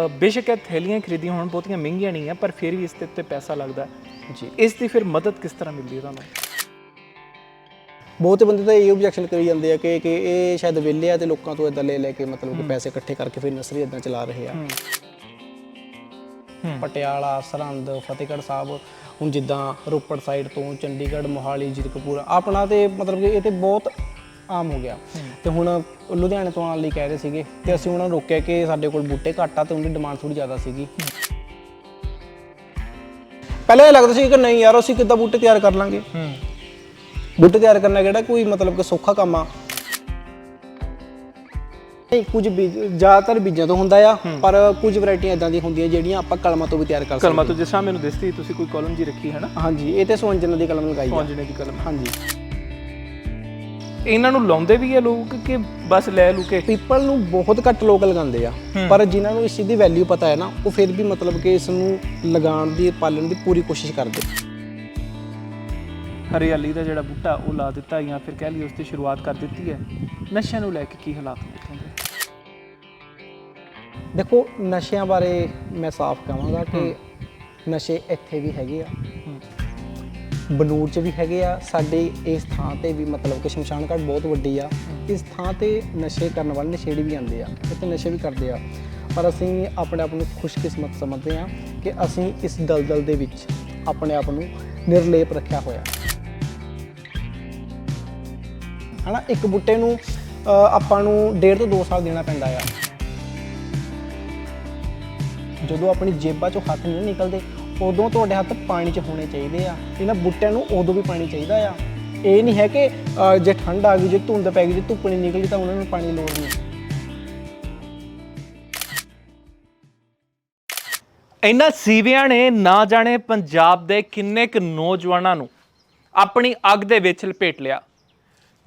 ਬੇਸ਼ੱਕ ਇਹ ਥੈਲੀਆਂ ਖਰੀਦੀਆਂ ਹੁਣ ਬਹੁਤੀਆਂ ਮਹਿੰਗੀਆਂ ਨਹੀਂ ਆ ਪਰ ਫਿਰ ਵੀ ਇਸ ਦੇ ਉੱਤੇ ਪੈਸਾ ਲੱਗਦਾ ਜੀ। ਇਸ ਦੀ ਫਿਰ ਮਦਦ ਕਿਸ ਤਰ੍ਹਾਂ ਮਿਲਦੀ ਹੈ ਤੁਹਾਨੂੰ? ਬਹੁਤੇ ਬੰਦੇ ਤਾਂ ਇਹ ਆਬਜੈਕਸ਼ਨ ਕਰੀ ਜਾਂਦੇ ਆ ਕਿ ਕਿ ਇਹ ਸ਼ਾਇਦ ਵਿਹਲੇ ਆ ਤੇ ਲੋਕਾਂ ਤੋਂ ਇਦਾਂ ਲੈ ਲੈ ਕੇ ਮਤਲਬ ਕਿ ਪੈਸੇ ਇਕੱਠੇ ਕਰਕੇ ਫਿਰ ਨਰਸਰੀ ਇਦਾਂ ਚਲਾ ਰਹੇ ਆ। ਪਟਿਆਲਾ ਸਰਹੰਦ ਫਤਿਹਗੜ੍ਹ ਸਾਹਿਬ ਹੁਣ ਜਿੱਦਾਂ ਰੋਪੜ ਸਾਈਡ ਤੋਂ ਚੰਡੀਗੜ੍ਹ ਮੋਹਾਲੀ ਜੀਰਕਪੁਰ ਆਪਣਾ ਤੇ ਮਤਲਬ ਕਿ ਇਹ ਤੇ ਬਹੁਤ ਆਮ ਹੋ ਗਿਆ। ਤੇ ਹੁਣ ਲੁਧਿਆਣੇ ਤੋਂ ਆਉਣ ਲਈ ਕਹਿ ਰਹੇ ਸੀਗੇ ਤੇ ਅਸੀਂ ਉਹਨਾਂ ਨੂੰ ਰੋਕਿਆ ਕਿ ਸਾਡੇ ਕੋਲ ਬੂਟੇ ਘੱਟ ਆ ਤੇ ਉਹਦੀ ਡਿਮਾਂਡ ਥੋੜੀ ਜ਼ਿਆਦਾ ਸੀਗੀ। ਪਹਿਲਾਂ ਇਹ ਲੱਗਦਾ ਸੀ ਕਿ ਨਹੀਂ ਯਾਰ ਅਸੀਂ ਕਿੱਦਾਂ ਬੂਟੇ ਤਿਆਰ ਕਰ ਲਾਂਗੇ? ਹੂੰ। ਬੂਟੇ ਤਿਆਰ ਕਰਨਾ ਕਿਹੜਾ ਕੋਈ ਮਤਲਬ ਕਿ ਸੌਖਾ ਕੰਮ ਆ? ਨਹੀਂ ਕੁਝ ਬੀਜ ਜ਼ਿਆਦਾਤਰ ਬੀਜਾਂ ਤੋਂ ਹੁੰਦਾ ਆ ਪਰ ਕੁਝ ਵੈਰਾਈਟੀਆਂ ਇਦਾਂ ਦੀਆਂ ਹੁੰਦੀਆਂ ਜਿਹੜੀਆਂ ਆਪਾਂ ਕਲਮਾਂ ਤੋਂ ਵੀ ਤਿਆਰ ਕਰ ਸਕਦੇ ਕਲਮਾਂ ਤੋਂ ਜਿਸ ਤਰ੍ਹਾਂ ਮੈਨੂੰ ਦਿਸਦੀ ਤੁਸੀਂ ਕੋਈ ਕਾਲਮ ਜੀ ਰੱਖੀ ਹੈ ਨਾ ਹਾਂਜੀ ਇਹ ਤੇ ਸਵੰਜਨ ਦੀ ਕਲਮ ਲਗਾਈ ਆ। ਪੌਂਜਣੇ ਦੀ ਕਲਮ। ਹਾਂਜੀ। ਇਹਨਾਂ ਨੂੰ ਲਾਉਂਦੇ ਵੀ ਆ ਲੋਕ ਕਿ ਬਸ ਲੈ ਲੂ ਕੇ? ਪੀਪਲ ਨੂੰ ਬਹੁਤ ਘੱਟ ਲੋਕ ਲਗਾਉਂਦੇ ਆ। ਪਰ ਜਿਨ੍ਹਾਂ ਨੂੰ ਇਸ ਚੀਜ਼ ਦੀ ਵੈਲਿਊ ਪਤਾ ਹੈ ਨਾ ਉਹ ਫਿਰ ਵੀ ਮਤਲਬ ਕਿ ਇਸ ਨੂੰ ਲਗਾਉਣ ਦੀ ਪਾਲਣ ਦੀ ਪੂਰੀ ਕੋਸ਼ਿਸ਼ ਕਰਦੇ। ਹਰਿਆਲੀ ਦਾ ਜਿਹੜਾ ਬੂਟਾ ਉਹ ਲਾ ਦਿੱਤਾ ਜਾਂ ਫਿਰ ਕਹਿ ਲਈ ਉਸ ਦੀ ਸ਼ੁਰੂਆਤ ਕਰ ਦਿੱਤੀ ਹੈ। ਨਸ਼ਿਆਂ ਨੂੰ ਲੈ ਕੇ ਕੀ ਹਾਲਾਤ ਦੇਖੋਗੇ ਦੇਖੋ ਨਸ਼ਿਆਂ ਬਾਰੇ ਮੈਂ ਸਾਫ਼ ਕਹਾਂਗਾ ਕਿ ਨਸ਼ੇ ਇੱਥੇ ਵੀ ਹੈਗੇ ਆ। ਬਨੂੜ ਚ ਵੀ ਹੈਗੇ ਆ, ਸਾਡੇ ਇਸ ਥਾਂ ਤੇ ਵੀ ਮਤਲਬ ਕਿ ਸ਼ਮਸ਼ਾਨ ਘਾਟ ਬਹੁਤ ਵੱਡੀ ਆ। ਇਸ ਥਾਂ ਤੇ ਨਸ਼ੇ ਕਰਨ ਵਾਲੇ ਨਸ਼ੇੜੀ ਵੀ ਆਉਂਦੇ ਆ, ਇੱਥੇ ਨਸ਼ੇ ਵੀ ਕਰਦੇ ਆ। ਪਰ ਅਸੀਂ ਆਪਣੇ ਆਪ ਨੂੰ ਖੁਸ਼ਕਿਸਮਤ ਸਮਝਦੇ ਆ ਕਿ ਅਸੀਂ ਇਸ ਦਲਦਲ ਦੇ ਵਿੱਚ ਆਪਣੇ ਆਪ ਨੂੰ ਨਿਰਲੇਪ ਰੱਖਿਆ ਹੋਇਆ। ਹਨਾ, ਇੱਕ ਬੁੱਟੇ ਨੂੰ ਆਪਾਂ ਨੂੰ ਡੇਢ ਤੋਂ 2 ਸਾਲ ਦੇਣਾ ਪੈਂਦਾ ਆ। ਜਦੋਂ ਆਪਣੀ ਜੇਬਾਂ ਚੋਂ ਹੱਥ ਨਹੀਂ ਨਿਕਲਦੇ ਉਦੋਂ ਤੁਹਾਡੇ ਹੱਥ ਪਾਣੀ 'ਚ ਹੋਣੇ ਚਾਹੀਦੇ ਆ। ਇਹਨਾਂ ਬੂਟਿਆਂ ਨੂੰ ਉਦੋਂ ਵੀ ਪਾਣੀ ਚਾਹੀਦਾ ਆ। ਇਹ ਨਹੀਂ ਹੈ ਕਿ ਅ, ਜੇ ਠੰਡ ਆ ਗਈ ਜੇ ਧੁੰਦ ਪੈ ਗਈ ਜੇ ਧੁੱਪ ਨਹੀਂ ਨਿਕਲੀ ਤਾਂ ਉਹਨਾਂ ਨੂੰ ਪਾਣੀ ਦੀ ਲੋੜ ਨਹੀਂ। ਇਹਨਾਂ ਸੀਵਿਆਂ ਨੇ ਨਾ ਜਾਣੇ ਪੰਜਾਬ ਦੇ ਕਿੰਨੇ ਕੁ ਨੌਜਵਾਨਾਂ ਨੂੰ ਆਪਣੀ ਅੱਗ ਦੇ ਵਿੱਚ ਲਪੇਟ ਲਿਆ।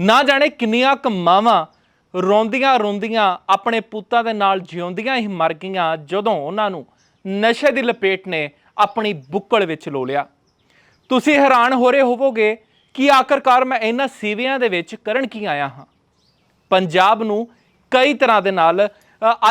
ਨਾ ਜਾਣੇ ਕਿੰਨੀਆਂ ਕੁ ਮਾਵਾਂ ਰੋਂਦੀਆਂ ਰੋਂਦੀਆਂ ਆਪਣੇ ਪੁੱਤਾਂ ਦੇ ਨਾਲ ਜਿਉਂਦੀਆਂ ਹੀ ਮਰ ਗਈਆਂ ਜਦੋਂ ਉਹਨਾਂ ਨੂੰ ਨਸ਼ੇ ਦੀ ਲਪੇਟ ਨੇ ਆਪਣੀ ਬੁੱਕਲ ਵਿੱਚ ਲੋ ਲਿਆ। ਤੁਸੀਂ ਹੈਰਾਨ ਹੋ ਰਹੇ ਹੋਵੋਗੇ ਕਿ ਆਖਰਕਾਰ ਮੈਂ ਇਹਨਾਂ ਸੀਵਿਆਂ ਦੇ ਵਿੱਚ ਕਰਨ ਕੀ ਆਇਆ ਹਾਂ। ਪੰਜਾਬ ਨੂੰ ਕਈ ਤਰ੍ਹਾਂ ਦੇ ਨਾਲ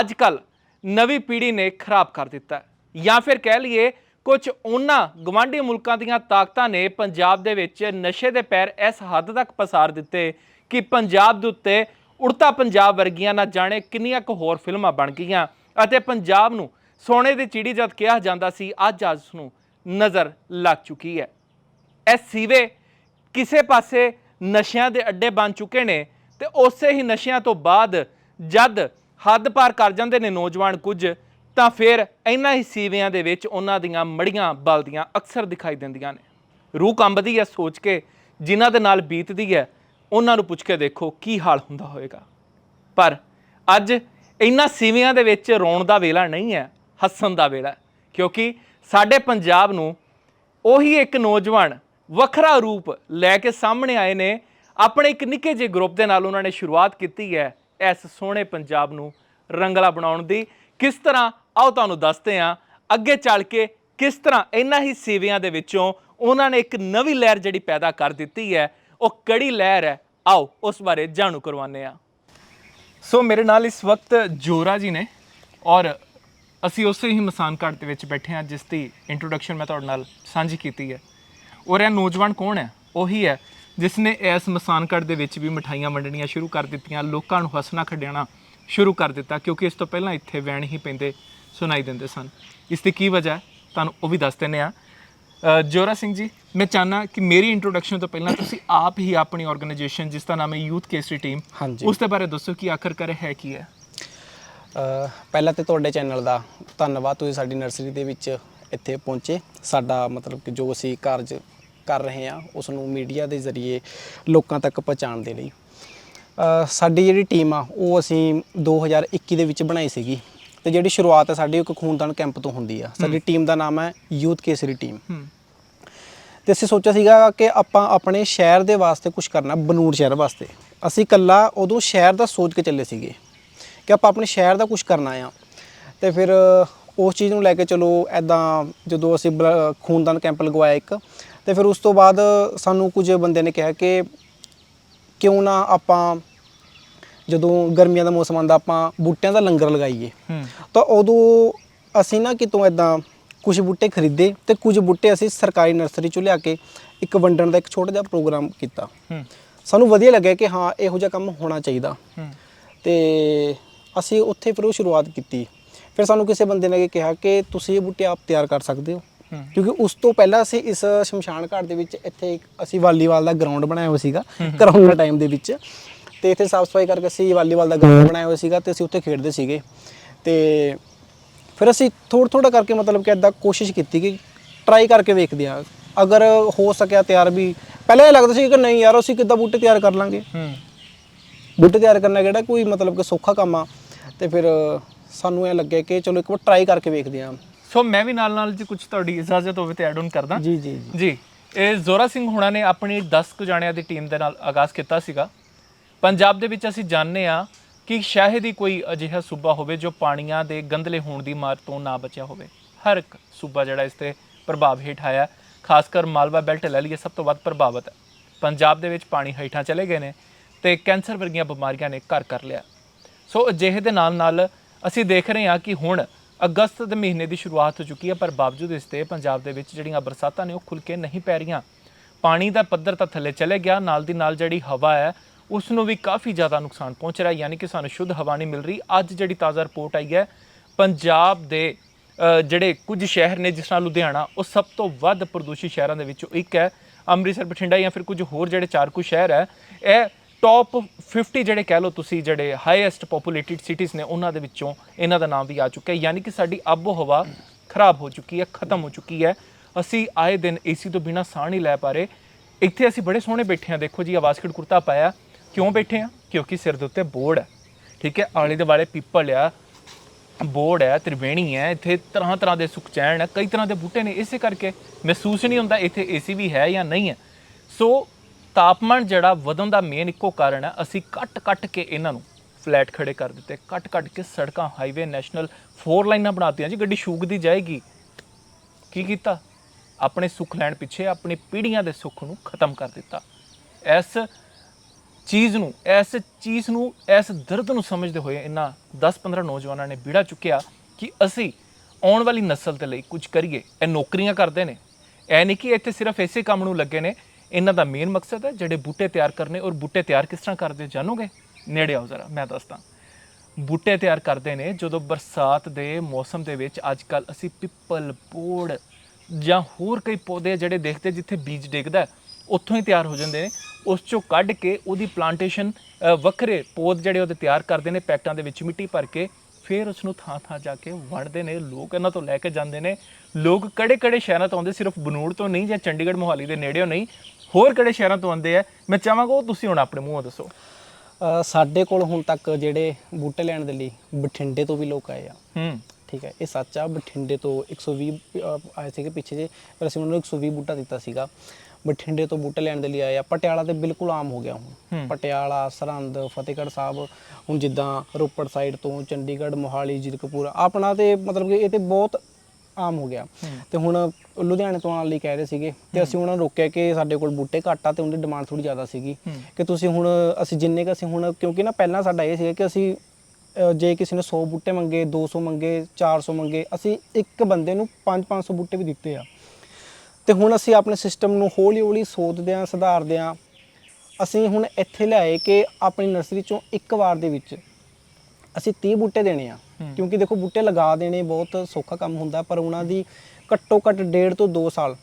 ਅੱਜ ਕੱਲ ਨਵੀਂ ਪੀੜ੍ਹੀ ਨੇ ਖਰਾਬ ਕਰ ਦਿੱਤਾ ਜਾਂ ਫਿਰ ਕਹਿ ਲਈਏ ਕੁਝ ਉਹਨਾਂ ਗਵਾਂਢੀ ਮੁਲਕਾਂ ਦੀਆਂ ਤਾਕਤਾਂ ਨੇ ਪੰਜਾਬ ਦੇ ਵਿੱਚ ਨਸ਼ੇ ਦੇ ਪੈਰ ਇਸ ਹੱਦ ਤੱਕ ਪਸਾਰ ਦਿੱਤੇ ਕਿ ਪੰਜਾਬ ਦੇ ਉੱਤੇ ਉੜਤਾ ਪੰਜਾਬ ਵਰਗੀਆਂ ਨਾ ਜਾਣੇ ਕਿੰਨੀਆਂ ਕੁ ਹੋਰ ਫਿਲਮਾਂ ਬਣ ਗਈਆਂ ਅਤੇ ਪੰਜਾਬ ਨੂੰ ਸੋਨੇ ਦੀ ਚਿੜੀ ਜਦ ਕਿਹਾ ਜਾਂਦਾ ਸੀ, ਅੱਜ ਅੱਜ ਨੂੰ ਨਜ਼ਰ ਲੱਗ ਚੁੱਕੀ ਹੈ। ਇਹ ਸੀਵੇ ਕਿਸੇ ਪਾਸੇ ਨਸ਼ਿਆਂ ਦੇ ਅੱਡੇ ਬਣ ਚੁੱਕੇ ਨੇ ਤੇ ਉਸੇ ਹੀ ਨਸ਼ਿਆਂ ਤੋਂ ਬਾਅਦ ਜਦ ਹੱਦ ਪਾਰ ਕਰ ਜਾਂਦੇ ਨੇ ਨੌਜਵਾਨ ਕੁਝ, ਤਾਂ ਫਿਰ ਇਹਨਾਂ ਹੀ ਸੀਵਿਆਂ ਦੇ ਵਿੱਚ ਉਹਨਾਂ ਦੀਆਂ ਮੜੀਆਂ ਬਲਦੀਆਂ ਅਕਸਰ ਦਿਖਾਈ ਦਿੰਦੀਆਂ ਨੇ। ਰੂਹ ਕੰਬਦੀ ਹੈ ਸੋਚ ਕੇ, ਜਿਨ੍ਹਾਂ ਦੇ ਨਾਲ ਬੀਤਦੀ ਹੈ, ਉਹਨਾਂ ਨੂੰ ਪੁੱਛ ਕੇ ਦੇਖੋ ਕੀ ਹਾਲ ਹੁੰਦਾ ਹੋਵੇਗਾ। ਪਰ ਅੱਜ ਇਹਨਾਂ ਸੀਵਿਆਂ ਦੇ ਵਿੱਚ ਰੋਣ ਦਾ ਵੇਲਾ ਨਹੀਂ ਹੈ। ਹੱਸਣ ਦਾ ਵੇਲਾ, ਕਿਉਂਕਿ ਸਾਡੇ ਪੰਜਾਬ ਨੂੰ ਉਹੀ ਇੱਕ ਨੌਜਵਾਨ ਵੱਖਰਾ ਰੂਪ ਲੈ ਕੇ ਸਾਹਮਣੇ ਆਏ ਨੇ। ਆਪਣੇ ਇੱਕ ਨਿੱਕੇ ਜਿਹੇ ਗਰੁੱਪ ਦੇ ਨਾਲ ਉਹਨਾਂ ਨੇ ਸ਼ੁਰੂਆਤ ਕੀਤੀ ਹੈ ਇਸ ਸੋਹਣੇ ਪੰਜਾਬ ਨੂੰ ਰੰਗਲਾ ਬਣਾਉਣ ਦੀ। ਕਿਸ ਤਰ੍ਹਾਂ? ਆਓ ਤੁਹਾਨੂੰ ਦੱਸਦੇ ਹਾਂ, ਅੱਗੇ ਚੱਲ ਕੇ ਕਿਸ ਤਰ੍ਹਾਂ ਇਹਨਾਂ ਹੀ ਸੇਵਿਆਂ ਦੇ ਵਿੱਚੋਂ ਉਹਨਾਂ ਨੇ ਇੱਕ ਨਵੀਂ ਲਹਿਰ ਜਿਹੜੀ ਪੈਦਾ ਕਰ ਦਿੱਤੀ ਹੈ, ਉਹ ਕਿਹੜੀ ਲਹਿਰ ਹੈ? ਆਓ ਉਸ ਬਾਰੇ ਜਾਣੂ ਕਰਵਾਉਂਦੇ ਹਾਂ। ਸੋ ਮੇਰੇ ਨਾਲ ਇਸ ਵਕਤ ਜੋਰਾ ਜੀ ਨੇ ਔਰ ਅਸੀਂ ਉਸੇ ਹੀ ਮਸਾਨ ਘਾਟ ਦੇ ਵਿੱਚ ਬੈਠੇ ਹਾਂ ਜਿਸ ਦੀ ਇੰਟਰੋਡਕਸ਼ਨ ਮੈਂ ਤੁਹਾਡੇ ਨਾਲ ਸਾਂਝੀ ਕੀਤੀ ਹੈ। ਔਰ ਇਹ ਨੌਜਵਾਨ ਕੌਣ ਹੈ? ਉਹੀ ਹੈ ਜਿਸ ਨੇ ਇਸ ਮਸਾਨ ਘਾਟ ਦੇ ਵਿੱਚ ਵੀ ਮਠਾਈਆਂ ਵੰਡਣੀਆਂ ਸ਼ੁਰੂ ਕਰ ਦਿੱਤੀਆਂ ਲੋਕਾਂ ਨੂੰ ਹੱਸਣਾ ਖੱਡਿਆਣਾ ਸ਼ੁਰੂ ਕਰ ਦਿੱਤਾ ਕਿਉਂਕਿ ਇਸ ਤੋਂ ਪਹਿਲਾਂ ਇੱਥੇ ਵੈਣ ਹੀ ਪੈਂਦੇ ਸੁਣਾਈ ਦਿੰਦੇ ਸਨ। ਇਸ ਦੀ ਕੀ ਵਜ੍ਹਾ ਤੁਹਾਨੂੰ ਉਹ ਵੀ ਦੱਸ ਦਿੰਦੇ ਆ ਜੋਰਾ ਸਿੰਘ ਜੀ ਮੈਂ ਚਾਹਨਾ ਕਿ ਮੇਰੀ ਇੰਟਰੋਡਕਸ਼ਨ ਤੋਂ ਪਹਿਲਾਂ ਤੁਸੀਂ ਆਪ ਹੀ ਆਪਣੀ ਆਰਗੇਨਾਈਜੇਸ਼ਨ ਜਿਸ ਦਾ ਨਾਮ ਹੈ ਯੂਥ ਕੇਸਰੀ ਟੀਮ ਹਾਂਜੀ। ਉਸ ਦੇ ਬਾਰੇ ਦੱਸੋ ਕਿ ਆਖਰਕਾਰ ਹੈ ਕੀ ਹੈ? ਪਹਿਲਾਂ ਤੇ ਤੁਹਾਡੇ ਚੈਨਲ ਦਾ ਧੰਨਵਾਦ ਤੁਸੀਂ ਸਾਡੀ ਨਰਸਰੀ ਦੇ ਵਿੱਚ ਇੱਥੇ ਪਹੁੰਚੇ। ਸਾਡਾ ਮਤਲਬ ਕਿ ਜੋ ਅਸੀਂ ਕਾਰਜ ਕਰ ਰਹੇ ਹਾਂ ਉਸ ਨੂੰ ਮੀਡੀਆ ਦੇ ਜ਼ਰੀਏ ਲੋਕਾਂ ਤੱਕ ਪਹੁੰਚਾਉਣ ਦੇ ਲਈ। ਸਾਡੀ ਜਿਹੜੀ ਟੀਮ ਆ ਉਹ ਅਸੀਂ 2021 ਦੇ ਵਿੱਚ ਬਣਾਈ ਸੀਗੀ ਤੇ ਜਿਹੜੀ ਸ਼ੁਰੂਆਤ ਹੈ ਸਾਡੀ ਇੱਕ ਖੂਨਦਾਨ ਕੈਂਪ ਤੋਂ ਹੁੰਦੀ ਆ। ਸਾਡੀ ਟੀਮ ਦਾ ਨਾਮ ਹੈ ਯੂਥ ਕੇਸਰੀ ਟੀਮ। ਤੇ ਅਸੀਂ ਸੋਚਿਆ ਸੀਗਾ ਕਿ ਆਪਾਂ ਆਪਣੇ ਸ਼ਹਿਰ ਦੇ ਵਾਸਤੇ ਕੁਝ ਕਰਨਾ ਬਨੂੜ ਸ਼ਹਿਰ ਵਾਸਤੇ। ਅਸੀਂ ਕੱਲਾ ਉਦੋਂ ਸ਼ਹਿਰ ਦਾ ਸੋਚ ਕੇ ਚੱਲੇ ਸੀਗੇ। ਕਿ ਆਪਾਂ ਆਪਣੇ ਸ਼ਹਿਰ ਦਾ ਕੁਝ ਕਰਨਾ ਆ। ਤੇ ਫਿਰ ਉਸ ਚੀਜ਼ ਨੂੰ ਲੈ ਕੇ ਚਲੋ ਐਦਾਂ ਜਦੋਂ ਅਸੀਂ ਖੂਨਦਾਨ ਕੈਂਪ ਲਗਵਾਇਆ ਇੱਕ ਤੇ ਫਿਰ ਉਸ ਤੋਂ ਬਾਅਦ ਸਾਨੂੰ ਕੁਝ ਬੰਦੇ ਨੇ ਕਿਹਾ ਕਿ ਕਿਉਂ ਨਾ ਆਪਾਂ ਜਦੋਂ ਗਰਮੀਆਂ ਦਾ ਮੌਸਮ ਆਉਂਦਾ ਆਪਾਂ ਬੂਟਿਆਂ ਦਾ ਲੰਗਰ ਲਗਾਈਏ। ਤਾਂ ਉਦੋਂ ਅਸੀਂ ਨਾ ਕਿਤੋਂ ਇਦਾਂ ਕੁਝ ਬੂਟੇ ਖਰੀਦੇ ਤੇ ਕੁਝ ਬੂਟੇ ਅਸੀਂ ਸਰਕਾਰੀ ਨਰਸਰੀ ਚੋਂ ਲਿਆ ਕੇ ਇੱਕ ਵੰਡਣ ਦਾ ਇੱਕ ਛੋਟਾ ਜਿਹਾ ਪ੍ਰੋਗਰਾਮ ਕੀਤਾ। ਸਾਨੂੰ ਵਧੀਆ ਲੱਗਿਆ ਕਿ ਹਾਂ ਇਹੋ ਜਿਹਾ ਕੰਮ ਹੋਣਾ ਚਾਹੀਦਾ। ਤੇ ਅਸੀਂ ਉੱਥੇ ਫਿਰ ਉਹ ਸ਼ੁਰੂਆਤ ਕੀਤੀ। ਫਿਰ ਸਾਨੂੰ ਕਿਸੇ ਬੰਦੇ ਨੇ ਕਿਹਾ ਕਿ ਤੁਸੀਂ ਇਹ ਬੂਟੇ ਆਪ ਤਿਆਰ ਕਰ ਸਕਦੇ ਹੋ। ਕਿਉਂਕਿ ਉਸ ਤੋਂ ਪਹਿਲਾਂ ਅਸੀਂ ਇਸ ਸ਼ਮਸ਼ਾਨ ਘਾਟ ਦੇ ਵਿੱਚ ਇੱਥੇ ਇੱਕ ਅਸੀਂ ਵਾਲੀਬਾਲ ਦਾ ਗਰਾਊਂਡ ਬਣਾਇਆ ਹੋਇਆ ਸੀਗਾ ਕਰੋਨਾ ਟਾਈਮ ਦੇ ਵਿੱਚ। ਤੇ ਇੱਥੇ ਸਾਫ਼ ਸਫ਼ਾਈ ਕਰਕੇ ਅਸੀਂ ਵਾਲੀਬਾਲ ਦਾ ਗਰਾਊਂਡ ਬਣਾਇਆ ਹੋਇਆ ਸੀਗਾ ਤੇ ਅਸੀਂ ਉੱਥੇ ਖੇਡਦੇ ਸੀਗੇ। ਤੇ ਫਿਰ ਅਸੀਂ ਥੋੜਾ ਥੋੜਾ ਕਰਕੇ ਮਤਲਬ ਕਿ ਇਦਾਂ ਕੋਸ਼ਿਸ਼ ਕੀਤੀ ਕਿ ਟਰਾਈ ਕਰਕੇ ਵੇਖਦੇ ਆ ਅਗਰ ਹੋ ਸਕਿਆ ਤਿਆਰ ਵੀ ਪਹਿਲਾਂ ਇਹ ਲੱਗਦਾ ਸੀ ਕਿ ਨਹੀਂ ਯਾਰ ਅਸੀਂ ਕਿੱਦਾਂ ਬੂਟੇ ਤਿਆਰ ਕਰ ਲਾਂਗੇ। ਹੂੰ। ਬੂਟੇ ਤਿਆਰ ਕਰਨਾ ਕਿਹੜਾ ਕੋਈ ਮਤਲਬ ਕਿ ਸੌਖਾ ਕੰਮ ਆ। ਤੇ ਫਿਰ ਸਾਨੂੰ ਇਹ ਲੱਗਿਆ ਕਿ ਚਲੋ ਇੱਕ ਵਾਰ ਟਰਾਈ ਕਰਕੇ ਵੇਖਦੇ ਆ। ਸੋ ਮੈਂ ਵੀ ਨਾਲ ਨਾਲ ਜੀ ਕੁਝ ਤੁਹਾਡੀ ਇਜਾਜ਼ਤ ਹੋਵੇ ਤੇ ਐਡ ਆਨ ਕਰਦਾ। ਜੀ ਜੀ ਜੀ। ਜੀ ਇਹ ਜ਼ੋਰਾ ਸਿੰਘ ਹੁਣਾਂ ਨੇ ਆਪਣੀ 10 ਕੁ ਜਾਣਿਆਂ ਦੀ ਟੀਮ ਦੇ ਨਾਲ ਆਗਾਜ਼ ਕੀਤਾ ਸੀਗਾ। ਪੰਜਾਬ ਦੇ ਵਿੱਚ ਅਸੀਂ ਜਾਣਦੇ ਆ ਕਿ ਸ਼ਾਇਦ ਹੀ ਕੋਈ ਅਜਿਹਾ ਸੂਬਾ ਹੋਵੇ ਜੋ ਪਾਣੀਆਂ ਦੇ ਗੰਦਲੇ ਹੋਣ ਦੀ ਮਾਰ ਤੋਂ ਨਾ ਬਚਿਆ ਹੋਵੇ। ਹਰ ਇੱਕ ਸੂਬਾ ਜਿਹੜਾ ਇਸ ਤੇ ਪ੍ਰਭਾਵ ਹੇਠ ਆਇਆ। ਖਾਸ ਕਰ ਮਾਲਵਾ ਬੈਲਟ ਲੈ ਲਈਏ ਸਭ ਤੋਂ ਵੱਧ ਪ੍ਰਭਾਵਿਤ। ਹੈ ਪੰਜਾਬ ਦੇ ਵਿੱਚ ਪਾਣੀ ਹੇਠਾਂ ਚਲੇ ਗਏ ਨੇ ਤੇ ਕੈਂਸਰ ਵਰਗੀਆਂ ਬਿਮਾਰੀਆਂ ਨੇ ਘਰ ਕਰ ਲਿਆ। ਸੋ ਅਜਿਹੇ ਦੇ ਨਾਲ ਨਾਲ ਅਸੀਂ ਦੇਖ ਰਹੇ ਹਾਂ ਕਿ ਹੁਣ ਅਗਸਤ ਦੇ ਮਹੀਨੇ ਦੀ ਸ਼ੁਰੂਆਤ ਹੋ ਚੁੱਕੀ ਹੈ, ਪਰ ਬਾਵਜੂਦ ਇਸ ਤੇ ਪੰਜਾਬ ਦੇ ਵਿੱਚ ਜਿਹੜੀਆਂ ਬਰਸਾਤਾਂ ਨੇ ਉਹ ਖੁੱਲ ਕੇ ਨਹੀਂ ਪੈ ਰਹੀਆਂ। ਪਾਣੀ ਦਾ ਪੱਧਰ ਤਾਂ ਥੱਲੇ ਚਲੇ ਗਿਆ, ਨਾਲ ਦੀ ਨਾਲ ਜਿਹੜੀ ਹਵਾ ਹੈ, ਉਸ ਨੂੰ ਵੀ ਕਾਫੀ ਜ਼ਿਆਦਾ ਨੁਕਸਾਨ ਪਹੁੰਚ ਰਿਹਾ, ਯਾਨੀ ਕਿ ਸਾਨੂੰ ਸ਼ੁੱਧ ਹਵਾ ਨਹੀਂ ਮਿਲ ਰਹੀ। ਅੱਜ ਜਿਹੜੀ ਤਾਜ਼ਾ ਰਿਪੋਰਟ ਆਈ ਹੈ, ਪੰਜਾਬ ਦੇ ਜਿਹੜੇ ਕੁਝ ਸ਼ਹਿਰ ਨੇ, ਜਿਸ ਨਾਲ ਲੁਧਿਆਣਾ, ਉਹ ਸਭ ਤੋਂ ਵੱਧ ਪ੍ਰਦੂਸ਼ਿਤ ਸ਼ਹਿਰਾਂ ਦੇ ਵਿੱਚੋਂ ਇੱਕ ਹੈ। ਅੰਮ੍ਰਿਤਸਰ, ਬਠਿੰਡਾ ਜਾਂ ਫਿਰ ਕੁਝ ਹੋਰ ਜਿਹੜੇ ਚਾਰ ਕੁ ਸ਼ਹਿਰ ਹੈ, ਇਹ ਟੌਪ 50 ਜਿਹੜੇ ਕਹਿ ਲਓ ਤੁਸੀਂ ਜਿਹੜੇ ਹਾਈਐਸਟ ਪੋਪੂਲੇਟਿਡ ਸਿਟੀਜ਼ ਨੇ ਉਹਨਾਂ ਦੇ ਵਿੱਚੋਂ ਇਹਨਾਂ ਦਾ ਨਾਮ ਵੀ ਆ ਚੁੱਕਾ ਹੈ। ਯਾਨੀ ਕਿ ਸਾਡੀ ਆਬੋ ਹਵਾ ਖਰਾਬ ਹੋ ਚੁੱਕੀ ਹੈ, ਖਤਮ ਹੋ ਚੁੱਕੀ ਹੈ। ਅਸੀਂ ਆਏ ਦਿਨ ਏਸੀ ਤੋਂ ਬਿਨਾ ਸਾਹ ਨਹੀਂ ਲੈ ਪਾ ਰਹੇ। ਇੱਥੇ ਅਸੀਂ ਬੜੇ ਸੋਹਣੇ ਬੈਠੇ ਹਾਂ। ਦੇਖੋ ਜੀ, ਆਵਾਜ਼ ਖਿੜ ਕੁਰਤਾ ਪਾਇਆ। ਕਿਉਂ ਬੈਠੇ ਹਾਂ? ਕਿਉਂਕਿ ਸਿਰ ਦੇ ਉੱਤੇ ਬੋਰਡ ਹੈ। ਠੀਕ ਹੈ, ਆਲੇ ਦੇ ਵਾਲੇ ਪੀਪਲ ਆ, ਬੋਰਡ ਹੈ, ਤ੍ਰਿਵੇਣੀ ਹੈ। ਇੱਥੇ ਤਰ੍ਹਾਂ ਤਰ੍ਹਾਂ ਦੇ ਸੁਖਚੈਨ ਹੈ। ਕਈ ਤਰ੍ਹਾਂ ਦੇ ਬੂਟੇ ਨੇ। ਇਸੇ ਕਰਕੇ ਮਹਿਸੂਸ ਨਹੀਂ ਹੁੰਦਾ ਇੱਥੇ ਏਸੀ ਵੀ ਹੈ ਜਾਂ ਨਹੀਂ ਹੈ। ਸੋ ਤਾਪਮਾਨ ਜਿਹੜਾ ਵਧਣ ਦਾ ਮੇਨ ਇੱਕੋ ਕਾਰਨ ਹੈ, ਅਸੀਂ ਕੱਟ ਕੱਟ ਕੇ ਇਹਨਾਂ ਨੂੰ ਫਲੈਟ ਖੜੇ ਕਰ ਦਿੱਤੇ। ਕੱਟ ਕੱਟ ਕੇ ਸੜਕਾਂ ਹਾਈਵੇ ਨੈਸ਼ਨਲ ਫੋਰ ਲਾਈਨਾਂ ਬਣਾਤੀਆਂ ਜੀ, ਗੱਡੀ ਸ਼ੂਕਦੀ ਜਾਏਗੀ। ਕੀ ਕੀਤਾ? ਆਪਣੇ ਸੁੱਖ ਲੈਣ ਪਿੱਛੇ ਆਪਣੀ ਪੀੜ੍ਹੀਆਂ ਦੇ ਸੁੱਖ ਨੂੰ ਖਤਮ ਕਰ ਦਿੱਤਾ। ਇਸ ਚੀਜ਼ ਨੂੰ, ਇਸ ਚੀਜ਼ ਨੂੰ, ਇਸ ਦਰਦ ਨੂੰ ਸਮਝਦੇ ਹੋਏ ਇਹਨਾਂ 10-15 ਨੌਜਵਾਨਾਂ ਨੇ ਬੀੜਾ ਚੁੱਕਿਆ ਕਿ ਅਸੀਂ ਆਉਣ ਵਾਲੀ ਨਸਲ ਦੇ ਲਈ ਕੁਝ ਕਰੀਏ। ਇਹ ਨੌਕਰੀਆਂ ਕਰਦੇ ਨੇ। ਇਹ ਨਹੀਂ ਕਿ ਇੱਥੇ ਸਿਰਫ ਇਸੇ ਕੰਮ ਨੂੰ ਲੱਗੇ ਨੇ ਇਹਨਾਂ ਦਾ ਮੇਨ ਮਕਸਦ ਹੈ ਜਿਹੜੇ ਬੂਟੇ ਤਿਆਰ ਕਰਨੇ, ਔਰ ਬੂਟੇ ਤਿਆਰ ਕਿਸ ਤਰ੍ਹਾਂ ਕਰਦੇ ਜਾਣੋਗੇ? ਨੇੜੇ ਆਓ ਜ਼ਰਾ, ਮੈਂ ਦੱਸਦਾ। ਬੂਟੇ ਤਿਆਰ ਕਰਦੇ ਨੇ ਜਦੋਂ ਬਰਸਾਤ ਦੇ ਮੌਸਮ ਦੇ ਵਿੱਚ ਅੱਜ ਕੱਲ ਅਸੀਂ ਪਿੱਪਲ ਬੋੜ ਜਾਂ ਹੋਰ ਕਈ ਪੌਦੇ ਜਿਹੜੇ ਦੇਖਦੇ ਜਿੱਥੇ ਬੀਜ ਡਿੱਗਦਾ ਉੱਥੋਂ ਹੀ ਤਿਆਰ ਹੋ ਜਾਂਦੇ ਨੇ। ਉਸ ਚੋਂ ਕੱਢ ਕੇ ਉਹਦੀ ਪਲਾਂਟੇਸ਼ਨ ਵੱਖਰੇ ਪੌਦ ਜਿਹੜੇ ਉਹਦੇ ਤਿਆਰ ਕਰਦੇ ਨੇ, ਪੈਕਟਾਂ ਦੇ ਵਿੱਚ ਮਿੱਟੀ ਭਰ ਕੇ ਫਿਰ ਉਸ ਨੂੰ ਥਾਂ ਥਾਂ ਜਾ ਕੇ ਵੰਡਦੇ ਨੇ। ਲੋਕ ਇਹਨਾਂ ਤੋਂ ਲੈ ਕੇ ਜਾਂਦੇ ਨੇ। ਲੋਕ ਕਿਹੜੇ ਕਿਹੜੇ ਸ਼ਹਿਰਾਂ ਤੋਂ ਆਉਂਦੇ, ਸਿਰਫ ਬਨੂੜ ਤੋਂ ਨਹੀਂ ਜਾਂ ਚੰਡੀਗੜ੍ਹ ਮੋਹਾਲੀ ਦੇ ਨੇੜਿਓਂ ਨਹੀਂ ਹੋਰ ਕਿਹੜੇ ਸ਼ਹਿਰਾਂ ਤੋਂ ਆਉਂਦੇ ਆ? ਮੈਂ ਚਾਹਾਂਗਾ ਉਹ ਤੁਸੀਂ ਹੁਣ ਆਪਣੇ ਮੂੰਹੋਂ ਦੱਸੋ। ਸਾਡੇ ਕੋਲ ਹੁਣ ਤੱਕ ਜਿਹੜੇ ਬੂਟੇ ਲੈਣ ਦੇ ਲਈ ਬਠਿੰਡੇ ਤੋਂ ਵੀ ਲੋਕ ਆਏ ਆ। ਹੂੰ। ਠੀਕ ਹੈ ਇਹ ਸੱਚ ਆ ਬਠਿੰਡੇ ਤੋਂ 120 ਅ, ਆਏ ਸੀਗੇ ਪਿੱਛੇ ਜੇ ਪਰ ਅਸੀਂ ਉਹਨਾਂ ਨੂੰ 120 ਬੂਟਾ ਦਿੱਤਾ ਸੀਗਾ। ਬਠਿੰਡੇ ਤੋਂ ਬੂਟੇ ਲੈਣ ਦੇ ਲਈ ਆਏ ਆ। ਪਟਿਆਲਾ ਤੇ ਬਿਲਕੁਲ ਆਮ ਹੋ ਗਿਆ ਹੁਣ। ਪਟਿਆਲਾ ਸਰਹੰਦ ਫਤਿਹਗੜ੍ਹ ਸਾਹਿਬ ਹੁਣ ਜਿੱਦਾਂ ਰੋਪੜ ਸਾਈਡ ਤੋਂ ਚੰਡੀਗੜ੍ਹ ਮੋਹਾਲੀ ਜ਼ਿਲਕਪੁਰ ਆਪਣਾ ਤੇ ਮਤਲਬ ਕਿ ਇਹ ਤੇ ਬਹੁਤ ਆਮ ਹੋ ਗਿਆ। ਤੇ ਹੁਣ ਲੁਧਿਆਣੇ ਤੋਂ ਆਉਣ ਲਈ ਕਹਿ ਰਹੇ ਸੀਗੇ ਤੇ ਅਸੀਂ ਉਹਨਾਂ ਨੂੰ ਰੋਕਿਆ ਕਿ ਸਾਡੇ ਕੋਲ ਬੂਟੇ ਘੱਟ ਆ ਤੇ ਉਹਦੀ ਡਿਮਾਂਡ ਥੋੜੀ ਜ਼ਿਆਦਾ ਸੀਗੀ। ਕਿ ਤੁਸੀਂ ਹੁਣ ਅਸੀਂ ਜਿੰਨੇ ਕ ਅਸੀਂ ਹੁਣ ਕਿਉਂਕਿ ਨਾ ਪਹਿਲਾਂ ਸਾਡਾ ਇਹ ਸੀਗਾ ਕਿ ਅਸੀਂ ਜੇ ਕਿਸੇ ਨੇ 100 ਬੂਟੇ ਮੰਗੇ 200 ਮੰਗੇ 400 ਮੰਗੇ ਅਸੀਂ ਇੱਕ ਬੰਦੇ ਨੂੰ 5-500 ਬੂਟੇ ਵੀ ਦਿੱਤੇ ਆ। ਤੇ ਹੁਣ ਅਸੀਂ ਆਪਣੇ ਸਿਸਟਮ ਨੂੰ ਹੌਲੀ ਹੌਲੀ ਸੋਧਦੇ ਆਂ ਸੁਧਾਰਦੇ ਆਂ ਅਸੀਂ ਹੁਣ ਇੱਥੇ ਲਿਆਏ ਕਿ ਆਪਣੀ ਨਰਸਰੀ ਚੋਂ ਇੱਕ ਵਾਰ ਦੇ ਵਿੱਚ ਅਸੀਂ 30 ਬੂਟੇ ਦੇਣੇ ਆ। ਕਿਉਂਕਿ ਦੇਖੋ ਬੂਟੇ ਲਗਾ ਦੇਣੇ ਬਹੁਤ ਸੌਖਾ ਕੰਮ ਹੁੰਦਾ ਪਰ ਉਹਨਾਂ ਦੀ ਘੱਟੋ ਘੱਟ ਡੇਢ ਤੋਂ 2 ਸਾਲ